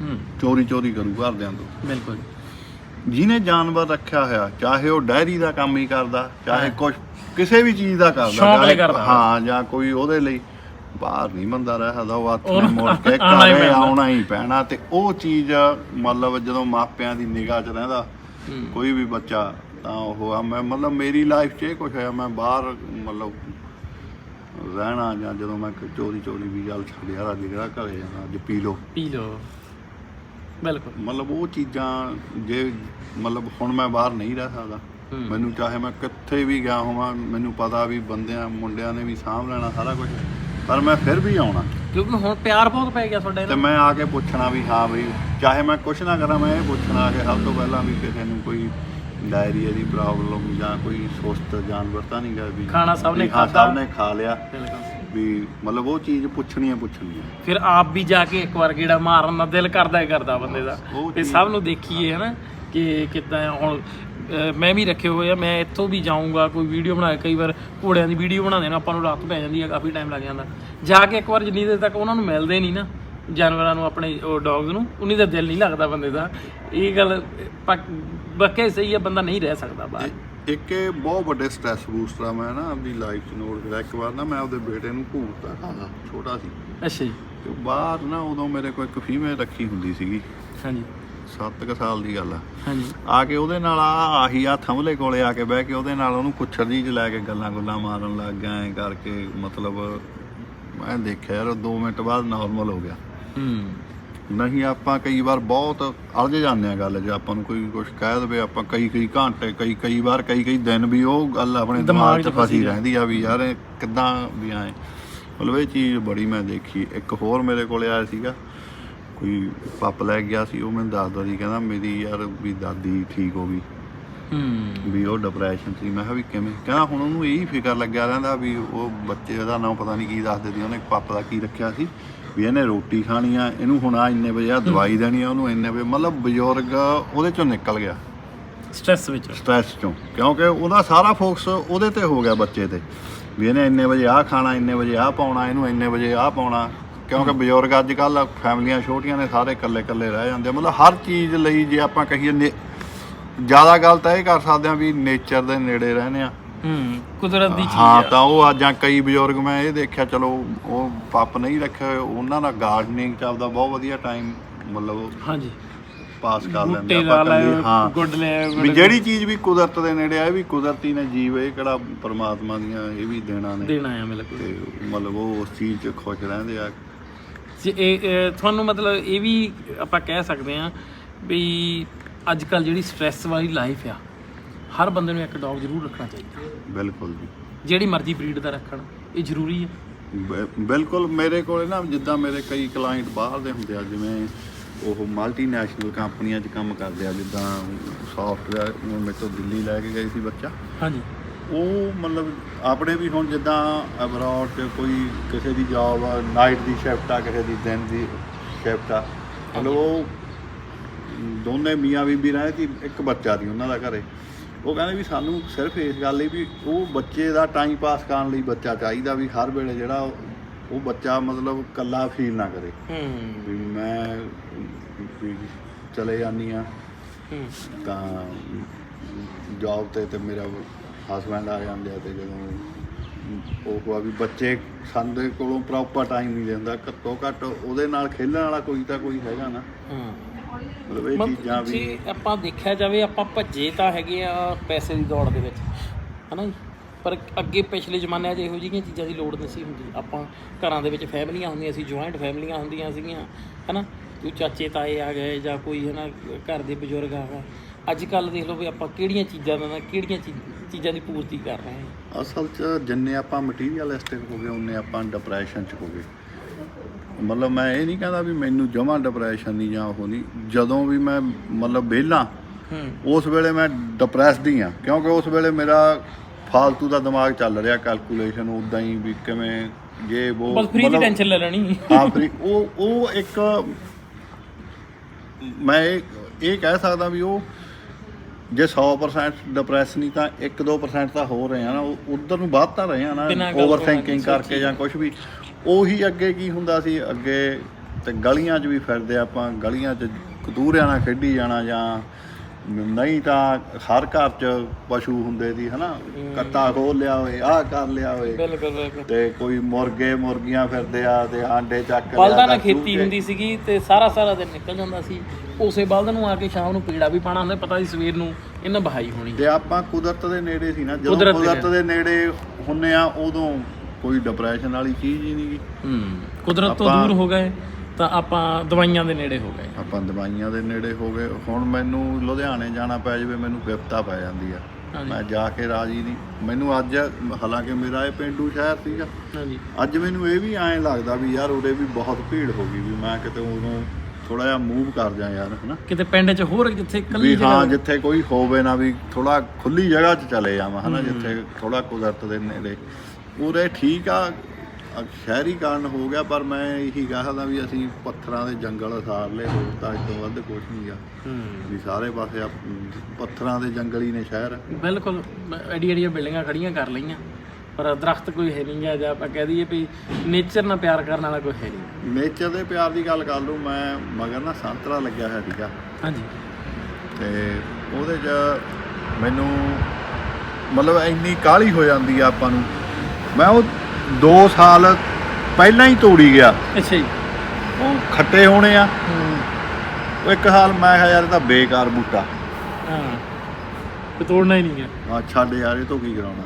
ਹੂੰ। ਚੋਰੀ ਚੋਰੀ ਕਰੂ ਘਰਦਿਆਂ ਤੋਂ। ਬਿਲਕੁਲ। ਜਿਹਨੇ ਜਾਨਵਰ ਰੱਖਿਆ ਹੋਇਆ ਚਾਹੇ ਉਹ ਡੈਰੀ ਦਾ ਕੰਮ ਹੀ ਕਰਦਾ ਚਾਹੇ ਕੁਝ ਕਿਸੇ ਵੀ ਚੀਜ਼ ਦਾ ਕਰਦਾ ਸ਼ੌਂਕ ਲਈ ਚਾਹੇ- ਕਰਦਾ। ਹਾਂ ਜਾਂ ਕੋਈ ਉਹਦੇ ਲਈ ਬਾਹਰ ਨਹੀਂ ਬੰਦਾ ਰਹਿ ਸਕਦਾ ਉਹ ਹੱਥ ਨੇ ਉਹਨੂੰ ਮੁੜ ਕੇ ਆਉਣਾ ਹੀ ਘਰੇ ਪੈਂਦਾ। ਆਉਣਾ ਹੀ ਪੈਣਾ ਤੇ ਉਹ ਚੀਜ਼ ਮਤਲਬ ਜਦੋਂ ਮਾਪਿਆਂ ਦੀ ਨਿਗਾਹ 'ਚ ਰਹਿੰਦਾ। ਕੋਈ ਵੀ ਬੱਚਾ ਤਾਂ ਉਹ ਆ ਮੈਂ ਮਤਲਬ ਮੇਰੀ ਲਾਈਫ 'ਚ ਇਹ ਕੁਝ ਹੋਇਆ ਮੈਂ ਬਾਹਰ ਮਤਲਬ ਰਹਿਣਾ ਜਾਂ ਜਦੋਂ ਮੈਂ ਚੋਰੀ ਚੋਰੀ ਵੀ ਗੱਲ ਛੱਡਿਆ ਰਾਜੀ ਜਿਹੜਾ ਘਰੇ ਜਾਣਾ ਅੱਜ ਪੀ ਲਓ ਪੀ ਲਓ ਬਿਲਕੁਲ। ਮਤਲਬ ਉਹ ਚੀਜ਼ਾਂ ਜੇ ਮਤਲਬ ਹੁਣ ਮੈਂ ਬਾਹਰ ਨਹੀਂ ਰਹਿ ਸਕਦਾ। ਮੈਨੂੰ ਚਾਹੇ ਮੈਂ ਕਿੱਥੇ ਵੀ ਗਿਆ ਹੋਵਾਂ ਮੈਨੂੰ ਪਤਾ ਵੀ ਬੰਦਿਆਂ ਮੁੰਡਿਆਂ ਨੇ ਵੀ ਸਾਂਭ ਲੈਣਾ ਸਾਰਾ ਕੁਝ ਪਰ ਮੈਂ ਫਿਰ ਵੀ ਆਉਣਾ। ਕਿਉਂਕਿ ਹੁਣ ਪਿਆਰ ਬਹੁਤ ਪੈ ਗਿਆ ਤੁਹਾਡੇ ਤੇ ਨਾਲ। ਮੈਂ ਆ ਕੇ ਪੁੱਛਣਾ ਵੀ ਹਾਂ ਬਈ ਚਾਹੇ ਮੈਂ ਕੁਛ ਨਾ ਕਰਾਂ ਮੈਂ ਇਹ ਪੁੱਛਣਾ ਕਿ ਸਭ ਤੋਂ ਪਹਿਲਾਂ ਵੀ ਕਿਸੇ ਨੂੰ ਕੋਈ ਡਾਇਰੀਆ ਦੀ ਪ੍ਰੋਬਲਮ ਜਾਂ ਕੋਈ ਸੁਸਤ ਜਾਨਵਰ ਤਾਂ ਨਹੀਂ ਗਾ ਵੀ ਖਾਣਾ ਸਭ ਨੇ ਵੀ ਹਾਂ, ਖਾਧਾ। ਸਭ ਨੇ ਖਾ ਲਿਆ। ਬਿਲਕੁਲ। ਵੀ ਮਤਲਬ ਉਹ ਚੀਜ਼ ਪੁੱਛਣੀ ਹੈ ਪੁੱਛਣੀ ਹੈ ਫਿਰ ਆਪ ਵੀ ਜਾ ਕੇ ਇੱਕ ਵਾਰ ਗੇੜਾ ਮਾਰਨ ਦਾ ਦਿਲ ਕਰਦਾ ਹੀ ਕਰਦਾ ਬੰਦੇ ਦਾ। ਉਹ ਤੇ ਸਭ ਨੂੰ ਦੇਖੀਏ ਹਨਾ ਕਿ ਕਿੱਦਾਂ ਹੁਣ ਅਹ ਮੈਂ ਵੀ ਰੱਖੇ ਹੋਏ ਆ ਮੈਂ ਇੱਥੋਂ ਵੀ ਜਾਊਂਗਾ ਕੋਈ ਵੀਡੀਓ ਬਣਾ ਕੇ ਕਈ ਵਾਰ ਘੋੜਿਆਂ ਦੀ ਵੀਡੀਓ ਬਣਾਉਂਦੇ ਨੇ ਆਪਾਂ ਨੂੰ ਰਾਤ ਪੈ ਜਾਂਦੀ ਹੈ ਕਾਫੀ ਟਾਈਮ ਲੱਗ ਜਾਂਦਾ। ਜਾ ਕੇ ਇੱਕ ਵਾਰ ਜਿੰਨੀ ਦੇਰ ਤੱਕ ਉਹਨਾਂ ਨੂੰ ਮਿਲਦੇ ਨਹੀਂ ਨਾ ਜਾਨਵਰਾਂ ਨੂੰ ਆਪਣੇ ਉਹ ਡੌਗਸ ਨੂੰ ਉਨੀ ਦਾ ਦਿਲ ਨਹੀਂ ਲੱਗਦਾ ਬੰਦੇ ਦਾ। ਇਹ ਗੱਲ ਪੱਕ- ਬੱਕੇ ਸਹੀ ਹੈ ਬੰਦਾ ਨਹੀਂ ਰਹਿ ਸਕਦਾ ਬਾਹਰ। ਇੱਕ ਇਹ ਬਹੁਤ ਵੱਡੇ ਸਟ੍ਰੈਸ ਬੂਸਟਰ ਆ ਮੈਂ ਨਾ ਆਪਣੀ ਲਾਈਫ 'ਚ ਨੋਟ ਕਰਿਆ। ਇੱਕ ਵਾਰ ਨਾ ਮੈਂ ਆਪਦੇ ਬੇਟੇ ਨੂੰ ਘੂਰਤਾ ਛੋਟਾ ਸੀ। ਅੱਛਾ ਜੀ। ਤੇ ਬਾਹਰ ਨਾ ਉਦੋਂ ਮੇਰੇ ਕੋਲ ਇੱਕ ਫੀਮੇਲ ਰੱਖੀ ਹੁੰਦੀ ਸੀਗੀ। ਹਾਂਜੀ। 7 ਕੁ ਸਾਲ ਦੀ ਗੱਲ ਆ। ਹਾਂਜੀ। ਆ ਕੇ ਉਹਦੇ ਨਾਲ ਆ ਆਹੀ ਆ ਥੰਮਲੇ ਕੋਲੇ ਆ ਕੇ ਬਹਿ ਕੇ ਉਹਦੇ ਨਾਲ ਉਹਨੂੰ ਕੁੱਛੜ ਜੀ ਚ ਲੈ ਕੇ ਗੱਲਾਂ ਗੁੱਲਾਂ ਮਾਰਨ ਲੱਗ ਗਿਆ ਐ ਕਰਕੇ ਮਤਲਬ ਮੈਂ ਦੇਖਿਆ ਯਾਰ 2 ਮਿੰਟ ਬਾਅਦ ਨਾਰਮਲ ਹੋ ਗਿਆ। ਹੂੰ। ਨਹੀਂ ਆਪਾਂ ਕਈ ਵਾਰ ਬਹੁਤ ਅਲਝ ਜਾਂਦੇ ਆ ਗੱਲ ਜੇ ਆਪਾਂ ਨੂੰ ਕੋਈ ਕੁਝ ਕਹਿ ਦੇਵੇ ਆਪਾਂ ਕਈ ਕਈ ਘੰਟੇ ਕਈ ਕਈ ਵਾਰ ਕਈ ਕਈ ਦਿਨ ਵੀ ਉਹ ਗੱਲ ਆਪਣੇ ਦਿਮਾਗ 'ਚ ਫਸੀ ਰਹਿੰਦੀ ਆ। ਵੀ ਯਾਰ ਇਹ ਕਿੱਦਾਂ ਵੀ ਆਏ। ਮਤਲਬ ਇਹ ਚੀਜ਼ ਬੜੀ ਮੈਂ ਦੇਖੀ। ਇੱਕ ਹੋਰ ਮੇਰੇ ਕੋਲੇ ਆਇਆ ਸੀਗਾ ਕੋਈ ਪੱਪ ਲੈ ਗਿਆ ਸੀ ਉਹ ਮੈਨੂੰ ਦੱਸਦਾ ਸੀ ਕਹਿੰਦਾ ਮੇਰੀ ਯਾਰ ਵੀ ਦਾਦੀ ਠੀਕ ਹੋ ਗਈ। ਹੂੰ। ਵੀ ਉਹ ਡਿਪਰੈਸ਼ਨ ਸੀ। ਮੈਂ ਕਿਹਾ ਵੀ ਕਿਵੇਂ? ਕਹਿੰਦਾ ਹੁਣ ਉਹਨੂੰ ਇਹੀ ਫਿਕਰ ਲੱਗਿਆ ਰਹਿੰਦਾ ਵੀ ਉਹ ਬੱਚੇ ਦਾ ਨਾਮ ਪਤਾ ਨਹੀਂ ਕੀ ਦੱਸਦੇ ਸੀ। ਉਹਨੇ ਪੱਪ ਦਾ ਕੀ ਰੱਖਿਆ ਸੀ? ਵੀ ਇਹਨੇ ਰੋਟੀ ਖਾਣੀ ਆ ਇਹਨੂੰ ਹੁਣ ਆ ਇੰਨੇ ਵਜੇ ਆ ਦਵਾਈ ਦੇਣੀ ਆ ਉਹਨੂੰ ਇੰਨੇ ਵਜੇ ਮਤਲਬ ਬਜ਼ੁਰਗ ਉਹਦੇ ਚੋਂ ਨਿਕਲ ਗਿਆ। ਸਟ੍ਰੈਸ ਵਿੱਚ। ਸਟ੍ਰੈਸ ਚੋਂ ਕਿਉਂਕਿ ਉਹਦਾ ਸਾਰਾ ਫੋਕਸ ਉਹਦੇ ਤੇ ਹੋ ਗਿਆ ਬੱਚੇ ਤੇ। ਵੀ ਇਹਨੇ ਇੰਨੇ ਵਜੇ ਆਹ ਖਾਣਾ ਇੰਨੇ ਵਜੇ ਆਹ ਪਾਉਣਾ ਇਹਨੂੰ ਇੰਨੇ ਵਜੇ ਆਹ ਪਾਉਣਾ। ਕਿਉਂਕਿ ਬਜ਼ੁਰਗ ਅੱਜ ਕੱਲ ਫੈਮਲੀਆਂ ਛੋਟੀਆਂ ਨੇ ਸਾਰੇ ਇਕੱਲੇ ਇਕੱਲੇ ਰਹਿ ਜਾਂਦੇ ਆ। ਮਤਲਬ ਹਰ ਚੀਜ਼ ਲਈ ਜੇ ਆਪਾਂ ਕਹੀਏ ਨੇ ਜ਼ਿਆਦਾ ਗੱਲ ਤਾਂ ਇਹ ਕਰ ਸਕਦੇ ਆ ਵੀ ਨੇਚਰ ਦੇ ਨੇੜੇ ਰਹਿੰਦੇ ਆ। ਹੂੰ ਕੁਦਰਤ ਦੀ ਚੀਜ਼ ਹਾਂ ਤਾਂ ਉਹ ਆ ਜਾਂ ਕਈ ਬਜ਼ੁਰਗ ਮੈਂ ਇਹ ਦੇਖਿਆ ਚਲੋ ਉਹ ਪੱਪ ਨਹੀਂ ਰੱਖੇ ਹੋਏ, ਉਹਨਾਂ ਦਾ ਗਾਰਡਨਿੰਗ ਚ ਆਪਦਾ ਬਹੁਤ ਵਧੀਆ ਟਾਈਮ ਮਤਲਬ ਹਾਂਜੀ। ਪਾਸ ਕਰ ਲੈਂਦੇ ਬੂਟੇ ਲਾ ਆਪਾਂ ਹਾਂ। ਗੁੱਡ ਲੈ ਵੀ ਜਿਹੜੀ ਚੀਜ਼ ਵੀ ਕੁਦਰਤ ਦੇ ਨੇੜੇ ਆ ਇਹ ਵੀ ਕੁਦਰਤੀ ਨੇ ਜੀਵ ਇਹ ਕਿਹੜਾ ਪਰਮਾਤਮਾ ਦੀਆਂ ਇਹ ਵੀ ਦੇਣਾ ਨੇ। ਦੇਣਾ ਆ ਬਿਲਕੁਲ। ਤੇ ਮਤਲਬ ਉਹ ਉਸ ਚੀਜ਼ 'ਚ ਖੁਸ਼ ਰਹਿੰਦੇ ਆ। ਜੇ ਇਹ ਇਹ ਤੁਹਾਨੂੰ ਮਤਲਬ ਇਹ ਵੀ ਆਪਾਂ ਕਹਿ ਸਕਦੇ ਆ ਵੀ ਅੱਜ ਕੱਲ ਜਿਹੜੀ ਸਟ੍ਰੈਸ ਵਾਲੀ ਲਾਈਫ ਆ ਹਰ ਬੰਦੇ ਨੂੰ ਇੱਕ ਡੌਗ ਜ਼ਰੂਰ ਰੱਖਣਾ ਚਾਹੀਦਾ। ਬਿਲਕੁਲ ਜੀ। ਜਿਹੜੀ ਮਰਜ਼ੀ ਬਰੀਡ ਦਾ ਰੱਖਣ ਇਹ ਜ਼ਰੂਰੀ ਹੈ। ਬ- ਬਿਲਕੁਲ ਮੇਰੇ ਕੋਲੇ ਨਾ ਜਿੱਦਾਂ ਮੇਰੇ ਕਈ ਕਲਾਇੰਟ ਬਾਹਰ ਦੇ ਹੁੰਦੇ ਆ ਜਿਵੇਂ ਉਹ ਮਲਟੀਨੈਸ਼ਨਲ ਕੰਪਨੀਆਂ 'ਚ ਕੰਮ ਕਰਦੇ ਆ ਜਿੱਦਾਂ ਸੌਫਟਵੇਅਰ ਮੇਰੇ ਤੋਂ ਦਿੱਲੀ ਲੈ ਕੇ ਗਏ ਸੀ ਬੱਚਾ। ਹਾਂਜੀ। ਉਹ ਮਤਲਬ ਆਪਣੇ ਵੀ ਹੁਣ ਜਿੱਦਾਂ ਅਬਰੋਡ 'ਚ ਕੋਈ ਕਿਸੇ ਦੀ ਜੌਬ ਆ ਨਾਈਟ ਦੀ ਸ਼ਿਫਟ ਆ ਕਿਸੇ ਦੀ ਦਿਨ ਦੀ ਸ਼ਿਫਟ ਆ ਮਤਲਬ ਉਹ ਦੋਨੇ ਮੀਆਂ ਬੀਬੀ ਰਹੇ ਸੀ ਇੱਕ ਬੱਚਾ ਸੀ ਉਹਨਾਂ ਦਾ ਘਰੇ। ਉਹ ਕਹਿੰਦੇ ਵੀ ਸਾਨੂੰ ਸਿਰਫ ਇਸ ਗੱਲ ਲਈ ਵੀ ਉਹ ਬੱਚੇ ਦਾ ਟਾਈਮ ਪਾਸ ਕਰਨ ਲਈ ਬੱਚਾ ਚਾਹੀਦਾ ਵੀ ਹਰ ਵੇਲੇ ਜਿਹੜਾ ਉਹ- ਬੱਚਾ ਮਤਲਬ ਇਕੱਲਾ ਫੀਲ ਨਾ ਕਰੇ। ਹੂੰ। ਵੀ ਮੈਂ ਚਲੇ ਜਾਂਦੀ ਆ ਹੂੰ। ਤਾਂ ਜੌਬ ਤੇ ਤੇ ਮੇਰਾ ਹਸਬੰਡ ਆ ਜਾਂਦੇ ਆ ਤੇ ਜਦੋਂ ਉਹ ਆ ਵੀ ਬੱਚੇ ਸਾਡੇ ਕੋਲੋਂ ਪ੍ਰੋਪਰ ਟਾਈਮ ਨਹੀਂ ਦਿੰਦਾ। ਘੱਟੋ ਘੱਟ ਉਹਦੇ ਨਾਲ ਖੇਲਣ ਵਾਲਾ ਕੋਈ ਤਾਂ ਕੋਈ ਹੈਗਾ ਨਾ। ਹਾਂ। ਮਤਲਬ ਇਹ ਚੀਜ਼ਾਂ ਮਤਲਬ ਵੀ ਜੇ ਆਪਾਂ ਦੇਖਿਆ ਜਾਵੇ ਆਪਾਂ ਭੱਜੇ ਤਾਂ ਹੈਗੇ ਆ ਪੈਸੇ ਦੀ ਦੌੜ ਦੇ ਵਿੱਚ ਹਨਾ ਜੀ? ਪਰ ਅੱਗੇ ਪਿਛਲੇ ਜ਼ਮਾਨਿਆਂ 'ਚ ਇਹੋ ਜਿਹੀਆਂ ਚੀਜ਼ਾਂ ਦੀ ਲੋੜ ਨਹੀਂ ਸੀ ਹੁੰਦੀ। ਆਪਾਂ ਘਰਾਂ ਦੇ ਵਿੱਚ ਫੈਮਲੀਆਂ ਹੁੰਦੀਆਂ ਸੀ ਜੁਆਇੰਟ ਫੈਮਲੀਆਂ ਹੁੰਦੀਆਂ ਸੀਗੀਆਂ ਹਨਾ? ਕੋਈ ਚਾਚੇ ਤਾਏ ਆ ਗਏ ਜਾਂ ਕੋਈ ਹਨਾ ਘਰ ਦੇ ਬਜ਼ੁਰਗ ਆ ਗਏ। ਅੱਜ ਕੱਲ ਦੇਖ ਲਓ ਵੀ ਆਪਾਂ ਕਿਹੜੀਆਂ ਚੀਜ਼ਾਂ ਦਾ ਕਿਹੜੀਆਂ ਚੀਜ਼ਾਂ ਦੀ ਪੂਰਤੀ ਕਰ ਰਹੇ ਹਾਂ। ਅਸਲ 'ਚ ਜਿੰਨੇ ਆਪਾਂ ਮਟੀਰੀਅਲਿਸਟਿਕ ਹੋ ਗਏ ਉਹਨੇ ਆਪਾਂ ਡਿਪਰੈਸ਼ਨ 'ਚ ਹੋ ਗਏ। ਮਤਲਬ ਮੈਂ ਇਹ ਨਹੀਂ ਕਹਿੰਦਾ ਵੀ ਮੈਨੂੰ ਜਮਾਂ ਡਿਪਰੈਸ਼ਨ ਨਹੀਂ ਜਾਂ ਉਹ ਨਹੀਂ ਜਦੋਂ ਵੀ ਮੈਂ ਮਤਲਬ ਵਿਹਲਾ ਉਸ ਵੇਲੇ ਮੈਂ ਡਿਪਰੈਸਡ ਹੀ ਆ ਕਿਉਂਕਿ ਉਸ ਵੇਲੇ ਮੇਰਾ ਫਾਲਤੂ ਦਾ ਦਿਮਾਗ ਚੱਲ ਰਿਹਾ ਕੈਲਕੂਲੇਸ਼ਨ ਉਦਾਂ ਹੀ ਵੀ ਕਿਵੇਂ ਜੇ ਉਹ ਬਸ ਫ੍ਰੀ ਦੀ ਟੈਨਸ਼ਨ ਲੈ ਲੈਣੀ। ਹਾਂ ਫ੍ਰੀ ਉਹ ਉਹ ਇੱਕ ਮੈਂ ਇਹ ਇਹ ਕਹਿ ਸਕਦਾ ਵੀ ਉਹ ਜੇ 100% ਡਿਪਰੈਸ ਨਹੀਂ ਤਾਂ 1-2% ਤਾਂ ਹੋ ਰਹੇ ਆ ਨਾ ਉਧਰ ਨੂੰ ਵੱਧ ਤਾਂ ਰਹੇ ਆ ਨਾ ਓਵਰ ਥਿੰਕਿੰਗ ਕਰਕੇ ਜਾਂ ਕੁਝ ਵੀ। ਉਹੀ ਅੱਗੇ ਕੀ ਹੁੰਦਾ ਸੀ? ਅੱਗੇ ਤੇ ਗਲੀਆਂ 'ਚ ਵੀ ਫਿਰਦੇ ਆਪਾਂ ਗਲੀਆਂ 'ਚ ਕਤੂਰਿਆਂ ਨਾਲ ਖੇਡੀ ਜਾਣਾ ਜਾਂ ਨਹੀਂ ਤਾਂ ਹਰ ਘਰ 'ਚ ਪਸ਼ੂ ਹੁੰਦੇ ਸੀ ਹਨਾ? ਕੱਟਾ ਖੋਲ ਲਿਆ ਹੋਏ ਆਹ ਕਰ ਲਿਆ ਹੋਏ ਤੇ ਕੋਈ ਮੁਰਗੇ ਮੁਰਗੀਆਂ ਫਿਰਦੇ ਆ ਤੇ ਆਂਡੇ ਚੱਕ ਲਿਆ ਬਲਦਾਂ ਨਾਲ ਖੇਤੀ। ਹੁੰਦੀ ਸੀਗੀ ਤੇ ਸਾਰਾ ਸਾਰਾ ਦਿਨ ਨਿਕਲ ਜਾਂਦਾ ਸੀ। ਉਸੇ ਬਲਦ ਨੂੰ ਆ ਕੇ ਸ਼ਾਮ ਨੂੰ ਪੀੜਾ ਵੀ ਪਾਣਾ ਹੁੰਦਾ ਪਤਾ ਸੀ ਸਵੇਰ ਨੂੰ ਇਹਨਾਂ ਬਹਾਈ ਹੋਣੀ। ਤੇ ਆਪਾਂ ਕੁਦਰਤ ਦੇ ਨੇੜੇ ਸੀ ਨਾ ਜਦੋਂ ਕੁਦਰਤ ਦੇ ਨੇੜੇ ਹੁੰਨੇ ਆ ਉਦੋਂ ਕੋਈ ਡਿਪਰੈਸ਼ਨ ਵਾਲੀ ਚੀਜ਼ ਹੀ ਨਹੀਂ ਹੂੰ ਕੁਦਰਤ ਤੋਂ ਦੂਰ ਹੋ ਗਏ ਤਾਂ ਆਪਾਂ ਦਵਾਈਆਂ ਦੇ ਨੇੜੇ ਹੋ ਗਏ। ਆਪਾਂ ਦਵਾਈਆਂ ਦੇ ਨੇੜੇ ਹੋ ਗਏ। ਹੁਣ ਮੈਨੂੰ ਲੁਧਿਆਣੇ ਜਾਣਾ ਪੈ ਜਾਵੇ ਮੈਨੂੰ ਵਿਪਤਾ ਪੈ ਜਾਂਦੀ ਆ। ਮੈਂ ਜਾ ਕੇ ਰਾਜੀ ਨਹੀਂ। ਮੈਨੂੰ ਅੱਜ ਹਾਲਾਂਕਿ ਮੇਰਾ ਇਹ ਪਿੰਡੂ ਸ਼ਹਿਰ ਸੀਗਾ। ਹਾਂਜੀ। ਅੱਜ ਮੈਨੂੰ ਇਹ ਵੀ ਐਂ ਲੱਗਦਾ ਵੀ ਯਾਰ ਉਰੇ ਵੀ ਬਹੁਤ ਭੀੜ ਹੋ ਗਈ ਵੀ ਮੈਂ ਕਿਤੇ ਉਦੋਂ ਥੋੜਾ ਜਿਹਾ ਮੂਵ ਕਰ ਜਾ ਯਾਰ ਹਨਾ? ਕਿਤੇ ਪਿੰਡ 'ਚ ਹੋਰ ਜਿੱਥੇ ਇਕੱਲੀ ਵੀ ਹਾਂ ਜਗ੍ਹਾ ਜਿੱਥੇ ਕੋਈ ਹੋਵੇ ਨਾ ਵੀ ਥੋੜਾ ਖੁੱਲੀ ਜਗ੍ਹਾ 'ਚ ਚਲੇ ਜਾਵਾਂ ਹਨਾ? ਜਿੱਥੇ ਥੋੜਾ ਕੁਦਰਤ ਦੇ ਨੇੜੇ। ਪੂਰੇ ਠੀਕ ਆ ਸ਼ਹਿਰੀ ਕਾਰਨ ਹੋ ਗਿਆ ਪਰ ਮੈਂ ਇਹੀ ਕਹਦਾ ਵੀ ਅਸੀਂ ਪੱਥਰਾਂ ਦੇ ਜੰਗਲ ਸਾਰ ਲਏ ਹੋਰ ਤਾਂ ਇਸ ਤੋਂ ਵੱਧ ਕੁਝ ਨਹੀਂ ਆ। ਹੂੰ। ਵੀ ਸਾਰੇ ਪਾਸੇ ਆ, ਪੱਥਰਾਂ ਦੇ ਜੰਗਲ ਹੀ ਨੇ ਸ਼ਹਿਰ। ਬਿਲਕੁਲ ਐਡੀ ਐਡੀਆਂ ਬਿਲਡਿੰਗਾਂ ਖੜੀਆਂ ਕਰ ਲਈਆਂ ਪਰ ਦਰਖਤ ਕੋਈ ਹੈ ਨਹੀਂ ਗਾ ਜਾਂ ਆਪਾਂ ਕਹਿ ਦਈਏ ਵੀ ਨੇਚਰ ਨਾਲ ਪਿਆਰ ਕਰਨ ਵਾਲਾ ਕੋਈ ਹੈ ਨਹੀਂ। ਨੇਚਰ ਦੇ ਪਿਆਰ ਦੀ ਗੱਲ ਕਰ ਲੂ ਮੈਂ ਮਗਰ ਨਾ ਸੰਤਰਾ ਲੱਗਿਆ ਹੋਇਆ ਸੀਗਾ। ਹਾਂਜੀ। ਤੇ ਉਹਦੇ 'ਚ ਮੈਨੂੰ ਮਤਲਬ ਇੰਨੀ ਕਾਹਲੀ ਹੋ ਜਾਂਦੀ ਆ ਆਪਾਂ ਨੂੰ। ਮੈਂ ਉਹ 2 ਸਾਲ ਪਹਿਲਾਂ ਹੀ ਤੋੜੀ ਗਿਆ। ਅੱਛਾ ਜੀ। ਉਹ ਖੱਟੇ ਹੋਣੇ ਆ। ਉਹ ਇੱਕ ਹਾਲ ਮੈਂ ਕਿਹਾ ਯਾਰ ਇਹ ਤਾਂ ਬੇਕਾਰ ਬੂਟਾ। ਹਾਂ। ਤੇ ਤੋੜਨਾ ਹੀ ਨਹੀਂ ਹੈ ਆ ਛੱਡ ਯਾਰ ਇਹ ਤੋਂ ਕੀ ਕਰਾਉਣਾ?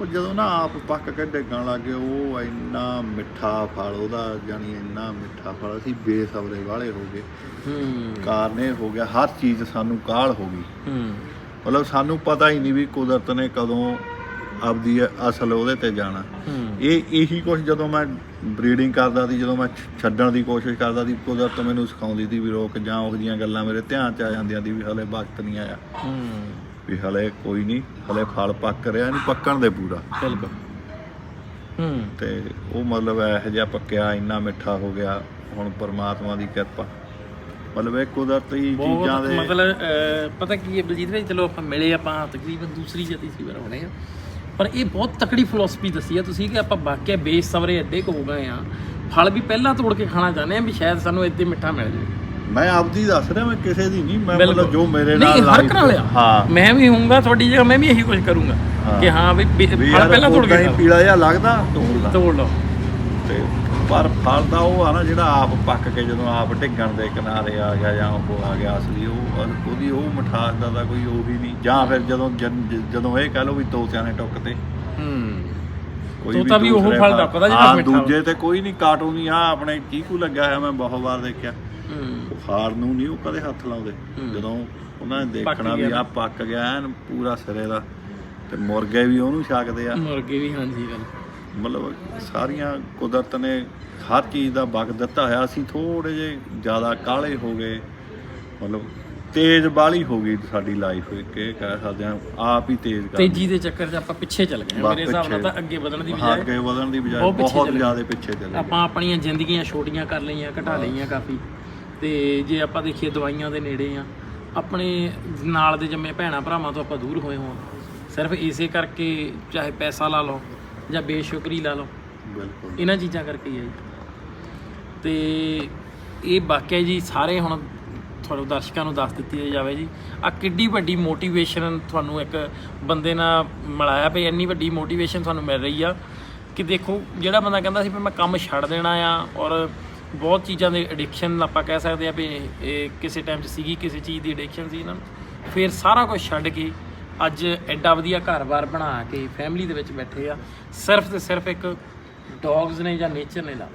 ਉਹ ਜਦੋਂ ਨਾ ਆਪ ਪੱਕ ਕੇ ਡਿੱਗਣ ਲੱਗ ਗਏ ਉਹ ਇੰਨਾ ਮਿੱਠਾ ਫਲ ਉਹਦਾ ਜਾਨੀ ਇੰਨਾ ਮਿੱਠਾ ਫਲ ਅਸੀਂ ਬੇਸਬਰੇ ਵਾਲੇ ਹੋ ਗਏ। ਹੂੰ। ਕਾਰਨ ਹੋ ਗਿਆ ਹਰ ਚੀਜ਼ ਸਾਨੂੰ ਕਾਹਲ ਹੋ ਗਈ। ਹੂੰ। ਮਤਲਬ ਸਾਨੂੰ ਪਤਾ ਹੀ ਨਹੀਂ ਵੀ ਕੁਦਰਤ ਨੇ ਕਦੋਂ ਆਪਦੀ ਅਸਲ ਉਹਦੇ ਤੇ ਜਾਣਾ। ਇਹ ਇਹੀ ਕੁਝ ਜਦੋਂ ਮੈਂ ਬਰੀਡਿੰਗ ਕਰਦਾ ਸੀ ਜਦੋਂ ਮੈਂ ਛੱਡਣ ਦੀ ਕੋਸ਼ਿਸ਼ ਕਰਦਾ ਸੀ ਕੁਦਰਤ ਮੈਨੂੰ ਸਿਖਾਉਂਦੀ ਸੀ ਵੀ ਰੋਕ ਜਾਂ ਉਹ ਜਿਹੀਆਂ ਗੱਲਾਂ ਮੇਰੇ ਧਿਆਨ ਚ ਆ ਜਾਂਦੀਆਂ ਸੀ ਵੀ ਹਲੇ ਵਕਤ ਨਹੀਂ ਆਇਆ। ਹੂੰ। ਵੀ ਹਲੇ ਕੋਈ ਨਹੀਂ ਹਲੇ ਫਲ ਪੱਕ ਰਿਹਾ ਇਹਨੂੰ ਪੱਕਣ ਦੇ ਪੂਰਾ। ਬਿਲਕੁਲ। ਹੂੰ। ਤੇ ਉਹ ਮਤਲਬ ਇਹੋ ਜਿਹਾ ਪੱਕਿਆ ਇੰਨਾ ਮਿੱਠਾ ਹੋ ਗਿਆ ਹੁਣ ਪਰਮਾਤਮਾ ਦੀ ਕਿਰਪਾ। ਮਤਲਬ ਇਹ ਕੁਦਰਤੀ ਚੀਜ਼ਾਂ ਦੇ ਮਤਲਬ ਪਤਾ ਕੀ ਹੈ ਬਲਜੀਤ ਭਾਈ ਚਲੋ ਆਪਾਂ ਮਿਲੇ ਆਪਾਂ ਤਕਰੀਬਨ ਦੂਸਰੀ ਜਾਂ ਤੀਸਰੀ ਵਾਰ ਹੋਣੇ ਆ। ਪਰ ਇਹ ਬਹੁਤ ਤਕੜੀ ਫਿਲਾਸਫੀ ਦੱਸੀ ਆ ਤੁਸੀਂ ਕਿ ਆਪਾਂ ਵਾਕਿਆ ਬੇਸ ਸਵਰੇ ਐਡੇ ਕੁ ਹੋ ਗਏ ਆ ਫਲ ਵੀ ਪਹਿਲਾਂ ਤੋੜ ਕੇ ਖਾਣਾ ਚਾਹੁੰਦੇ ਆ ਵੀ ਸ਼ਾਇਦ ਸਾਨੂੰ ਇੱਥੇ ਮਿੱਠਾ ਮਿਲ ਜਾਵੇ ਮੈਂ ਆਪਦੀ ਦੱਸ ਰਿਹਾ ਮੈਂ ਕਿਸੇ ਦੀ ਨਹੀਂ ਮੈਂ। ਮਤਲਬ ਜੋ ਮੇਰੇ ਨਹੀਂ ਨਾਲ ਹਰ life- ਨਾਲ ਆ ਹਾਂ ਮੈਂ ਵੀ ਹੋਊਂਗਾ ਤੁਹਾਡੀ ਜਗ੍ਹਾ ਮੈਂ ਵੀ ਇਹੀ ਕੁਝ ਕਰੂੰਗਾ। ਕਿ ਹਾਂ ਵੀ ਫਲ ਪਹਿਲਾਂ ਤੋੜ ਕੇ। ਪੀਲਾ ਜਿਹਾ ਲੱਗਦਾ ਤੋੜ ਲਾ ਤੋੜ ਲਓ ਤੇ ਪਰ ਫਲ ਦਾ ਉਹ ਆ ਨਾ ਜਿਹੜਾ ਆਪ ਪੱਕ ਕੇ ਜਦੋਂ ਆਪ ਢਿੱਗਣ ਦੇ ਕਿਨਾਰੇ ਆ ਗਿਆ ਜਾਂ ਉਹ ਆ ਗਿਆ ਅਸਲੀ ਉਹ ਉਹਦੀ ਉਹ ਮਠਾਸ ਦਾ ਤਾਂ ਕੋਈ ਉਹ ਹੀ ਨਹੀਂ। ਜਾਂ ਫਿਰ ਜਦੋਂ ਜਦੋਂ ਇਹ ਕਹ ਲਓ ਵੀ ਤੋਤਿਆਂ ਨੇ ਟੁੱਕ ਤੇ। ਹੂੰ। ਕੋਈ ਤੋਤਾ ਵੀ ਉਹ ਫਲ ਟੱਪਦਾ ਜਿਹੜਾ ਮਿੱਠਾ ਦੂਜੇ ਤੇ ਕੋਈ ਨਹੀਂ ਕਾਟੋ ਨਹੀਂ ਆ ਆਪਣੇ ਚੀਕੂ ਲੱਗਾ ਹੋਇਆ ਮੈਂ ਬਹੁਤ ਵਾਰ ਦੇਖਿਆ। ਹੂੰ। ਹਾਰ ਨੂੰ ਨਹੀਂ ਉਹ ਕਦੇ ਹੱਥ ਲਾਉਂਦੇ। ਜਦੋਂ ਉਹਨਾਂ ਨੇ ਦੇਖਣਾ ਵੀ। ਆ ਪੱਕ ਗਿਆ ਐਨ ਪੂਰਾ ਸਿਰੇ ਦਾ। ਤੇ ਮੁਰਗੇ ਵੀ ਉਹਨੂੰ ਛਕਦੇ ਆ। ਮੁਰਗੇ ਵੀ ਹਾਂਜੀ ਗੱਲ ਮਤਲਬ ਸਾਰੀਆਂ ਕੁਦਰਤ ਨੇ ਹਰ ਚੀਜ਼ ਦਾ ਵਕਤ ਦਿੱਤਾ ਹੋਇਆ। ਅਸੀਂ ਥੋੜੇ ਜੇ ਜ਼ਿਆਦਾ ਕਾਲੇ ਹੋ ਗਏ। ਮਤਲਬ ਤੇਜ਼ ਬਾਲੀ ਹੋ ਗਈ ਸਾਡੀ ਲਾਈਫ ਕਿ ਕਹਿ ਸਕਦੇ ਆ ਆਪ ਹੀ ਤੇਜ਼ ਕਰ ਤੇਜ਼ੀ ਦੇ ਚੱਕਰ 'ਚ ਆਪਾਂ ਪਿੱਛੇ ਚੱਲ ਗਏ ਹਾਂ। ਮੇਰੇ ਹਿਸਾਬ ਨਾਲ। ਤਾਂ ਅੱਗੇ ਵਧਣ ਦੀ ਬਜਾਏ ਅੱਗੇ ਵਧਣ ਦੀ ਬਜਾਏ ਬਹੁਤ ਪਿੱਛੇ ਬਹੁਤ ਚਲੇ ਗਏ। ਜ਼ਿਆਦਾ ਪਿੱਛੇ ਚਲੇ ਗਏ ਆਪਾਂ ਆਪਣੀਆਂ ਜ਼ਿੰਦਗੀਆਂ ਛੋਟੀਆਂ ਕਰ ਲਈਆਂ ਘਟਾ ਲਈਆਂ ਕਾਫੀ ਤੇ ਜੇ ਆਪਾਂ ਦੇਖੀਏ ਦਵਾਈਆਂ ਦੇ ਨੇੜੇ ਆ ਆਪਣੇ ਨਾਲ ਦੇ ਜੰਮੇ ਭੈਣਾ ਭਰਾਵਾਂ ਤੋਂ ਆਪਾਂ ਦੂਰ ਹੋਏ ਹੋਂ ਸਿਰਫ ਇਸੇ ਕਰਕੇ ਚਾਹੇ ਪੈਸਾ ਲਾ ਲਓ ਜਾਂ ਬੇਸ਼ੁਕਰੀ ਲਾ ਲਓ ਬਿਲਕੁਲ ਇਹਨਾਂ ਚੀਜ਼ਾਂ ਕਰਕੇ ਹੀ ਹੈ ਜੀ ਤੇ ਇਹ ਵਾਕਿਆ ਜੀ ਸਾਰੇ ਹੁਣ ਤੁਹਾਨੂੰ ਦਰਸ਼ਕਾਂ ਨੂੰ ਦੱਸ ਦਿੱਤੀ ਜਾਵੇ ਜੀ। ਆ ਕਿੱਡੀ ਵੱਡੀ ਮੋਟੀਵੇਸ਼ਨ ਤੁਹਾਨੂੰ ਇੱਕ ਬੰਦੇ ਨਾਲ ਮਿਲਾਇਆ ਪਈ ਇੰਨੀ ਵੱਡੀ ਮੋਟੀਵੇਸ਼ਨ ਤੁਹਾਨੂੰ ਮਿਲ ਰਹੀ ਆ ਕਿ ਦੇਖੋ, ਜਿਹੜਾ ਬੰਦਾ ਕਹਿੰਦਾ ਸੀ ਵੀ ਮੈਂ ਕੰਮ ਛੱਡ ਦੇਣਾ ਆ ਔਰ ਬਹੁਤ ਚੀਜ਼ਾਂ ਦੇ ਐਡਿਕਸ਼ਨ ਆਪਾਂ ਕਹਿ ਸਕਦੇ ਆ ਵੀ ਇਹ ਕਿਸੇ ਟਾਈਮ 'ਚ ਸੀਗੀ, ਕਿਸੇ ਚੀਜ਼ ਦੀ ਐਡਿਕਸ਼ਨ ਸੀ ਇਹਨਾਂ ਨੂੰ। ਫਿਰ ਸਾਰਾ ਕੁਝ ਛੱਡ ਕੇ ਅੱਜ ਐਡਾ ਵਧੀਆ ਘਰ-ਬਾਰ ਬਣਾ ਕੇ ਫੈਮਿਲੀ ਦੇ ਵਿੱਚ ਬੈਠੇ ਆ। ਸਿਰਫ ਤੇ ਸਿਰਫ ਇੱਕ ਡੌਗਸ ਨੇ ਜਾਂ ਨੇਚਰ ਨੇ ਲਾ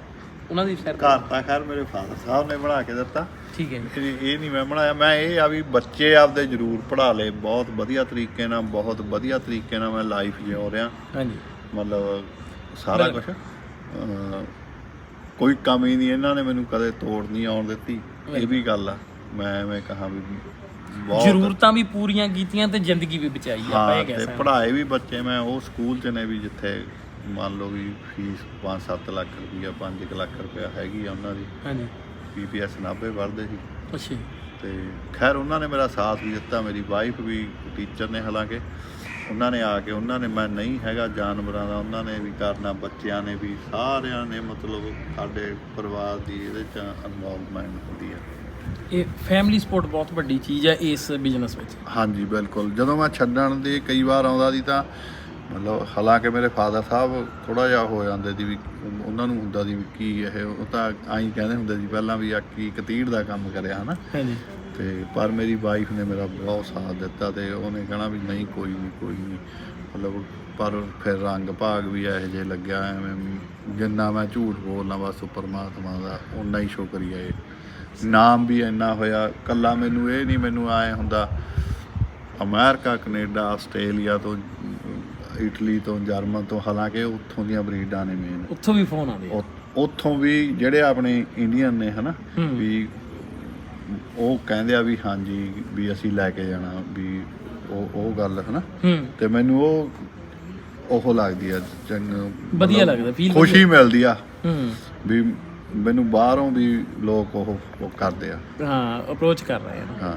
ਉਹਨਾਂ ਦੀ ਸਿਰ ਘਰ ਤਾਂ ਖੈਰ ਮੇਰੇ ਫਾਦਰ ਸਾਹਿਬ ਨੇ ਬਣਾ ਕੇ ਦਿੱਤਾ। ਠੀਕ ਹੈ ਜੀ। ਇਹ ਨਹੀਂ ਮੈਂ ਬਣਾਇਆ। ਮੈਂ ਇਹ ਆ ਵੀ ਬੱਚੇ ਆਪਦੇ ਜ਼ਰੂਰ ਪੜ੍ਹਾ ਲਏ। ਬਹੁਤ ਵਧੀਆ ਤਰੀਕੇ ਨਾਲ ਬਹੁਤ ਵਧੀਆ ਤਰੀਕੇ ਨਾਲ ਮੈਂ ਲਾਈਫ ਜਿਉ ਰਿਹਾ। ਹਾਂਜੀ। ਮਤਲਬ ਸਾਰਾ ਕੁਝ ਕੋਈ ਕਮੀ ਨਹੀਂ ਇਹਨਾਂ ਨੇ ਮੈਨੂੰ ਕਦੇ ਤੋੜ ਨਹੀਂ ਆਉਣ ਦਿੱਤੀ। ਇਹ ਵੀ ਗੱਲ ਆ। ਮੈਂ ਐਵੇਂ ਕਹਾ ਵੀ ਜ਼ਰੂਰਤਾਂ ਵੀ ਪੂਰੀਆਂ ਕੀਤੀਆਂ ਤੇ ਜ਼ਿੰਦਗੀ ਵੀ ਬਚਾਈ ਆ ਇਹ ਕਹਿ ਤੇ ਪੜ੍ਹਾਏ ਵੀ ਬੱਚੇ ਮੈਂ ਉਹ ਸਕੂਲ ਚ ਨੇ ਵੀ ਜਿੱਥੇ ਮੰਨ ਲਓ ਵੀ ਫੀਸ 5-7 ਲੱਖ ਰੁਪਈਆ 5 ਲੱਖ ਰੁਪਇਆ ਹੈਗੀ ਆ ਉਹਨਾਂ ਦੀ। ਹਾਂਜੀ। ਪੀਪੀਐਸ ਨਾਭੇ ਪੜ੍ਹਦੇ ਸੀ। ਅੱਛਾ। ਤੇ ਖੈਰ ਉਹਨਾਂ ਨੇ ਮੇਰਾ ਸਾਥ ਵੀ ਦਿੱਤਾ ਮੇਰੀ ਵਾਈਫ ਵੀ ਟੀਚਰ ਨੇ ਹਾਲਾਂਕਿ। ਉਹਨਾਂ ਨੇ ਆ ਕੇ ਉਹਨਾਂ ਨੇ ਮੈਂ ਨਹੀਂ ਹੈਗਾ ਜਾਨਵਰਾਂ ਦਾ ਉਹਨਾਂ ਨੇ ਵੀ ਕਰਨਾ ਬੱਚਿਆਂ ਨੇ ਵੀ ਸਾਰਿਆਂ ਨੇ ਮਤਲਬ ਸਾਡੇ ਪਰਿਵਾਰ ਦੀ ਇਹਦੇ ਚ ਇਨਵੋਲਵਮੈਂਟ ਹੁੰਦੀ ਹੈ ਇਹ ਫੈਮਿਲੀ ਸਪੋਰਟ ਬਹੁਤ ਵੱਡੀ ਚੀਜ਼ ਹੈ ਇਸ ਬਿਜ਼ਨਸ ਵਿੱਚ। ਹਾਂਜੀ ਬਿਲਕੁਲ। ਜਦੋਂ ਮੈਂ ਛੱਡਣ ਦੇ ਕਈ ਵਾਰ ਆਉਂਦਾ ਸੀ ਤਾਂ ਮਤਲਬ ਹਾਲਾਂਕਿ ਮੇਰੇ ਫਾਦਰ ਸਾਹਿਬ ਥੋੜਾ ਜਿਹਾ ਹੋ ਜਾਂਦੇ ਸੀ ਵੀ ਉਹਨਾਂ ਨੂੰ ਹੁੰਦਾ ਸੀ ਵੀ ਕੀ ਇਹ ਉਹ ਤਾਂ ਆਈ ਕਹਿੰਦੇ ਹੁੰਦੇ ਸੀ ਪਹਿਲਾਂ ਵੀ ਆ ਕੀ ਕਤੀੜ ਦਾ ਕੰਮ ਕਰਿਆ ਹਨਾ? ਹਾਂਜੀ। ਤੇ ਪਰ ਮੇਰੀ ਵਾਈਫ ਨੇ ਮੇਰਾ ਬਹੁਤ ਸਾਥ ਦਿੱਤਾ ਤੇ ਉਹਨੇ ਕਹਿਣਾ ਵੀ ਨਹੀਂ ਕੋਈ ਨਹੀਂ ਕੋਈ ਨਹੀਂ। ਮਤਲਬ ਪਰ ਫਿਰ ਰੰਗ ਭਾਗ ਵੀ ਇਹੋ ਜਿਹੇ ਲੱਗਿਆ ਐਵੇਂ ਜਿੰਨਾ ਮੈਂ ਝੂਠ ਬੋਲਣਾ ਬਸ ਪਰਮਾਤਮਾ ਦਾ ਉਨਾ ਹੀ ਸ਼ੁਕਰੀਆ ਏ ਨਾਮ ਵੀ ਇੰਨਾ ਹੋਇਆ ਕੱਲਾ ਮੈਨੂੰ ਇਹ ਨਹੀਂ ਮੈਨੂੰ ਆਏ ਹੁੰਦਾ ਅਮਰੀਕਾ ਕੈਨੇਡਾ ਆਸਟ੍ਰੇਲੀਆ ਤੋਂ ਇਟਲੀ ਤੋਂ ਜਰਮਨ ਤੋਂ ਹਾਲਾਂਕਿ ਉੱਥੋਂ ਦੀਆਂ ਬਰੀਡਾਂ ਨੇ ਮੇਨ ਉੱਥੋਂ ਵੀ ਫੋਨ ਆਉਂਦੇ ਆ। ਉੱਥੋਂ ਵੀ ਜਿਹੜੇ ਆਪਣੇ ਇੰਡੀਅਨ ਨੇ ਹਨਾ। ਵੀ ਉਹ ਕਹਿੰਦੇ ਆ ਵੀ ਹਾਂਜੀ ਵੀ ਅਸੀਂ ਲੈ ਕੇ ਜਾਣਾ ਵੀ ਉਹ ਉਹ ਗੱਲ ਹੈ ਨਾ ਹੂੰ। ਤੇ ਮੈਨੂੰ ਉਹ ਉਹ ਲੱਗਦੀ ਆ ਚੰਗ ਵਧੀਆ ਲੱਗਦਾ, feel ਖੁਸ਼ੀ ਮਿਲਦੀ ਆ। ਹੂੰ। ਵੀ ਮੈਨੂੰ ਬਾਹਰੋਂ ਵੀ ਲੋਕ ਉਹ ਕਰਦੇ ਆ। ਹਾਂ ਅਪਰੋਚ ਕਰ ਰਹੇ ਆ ਹਾਂ।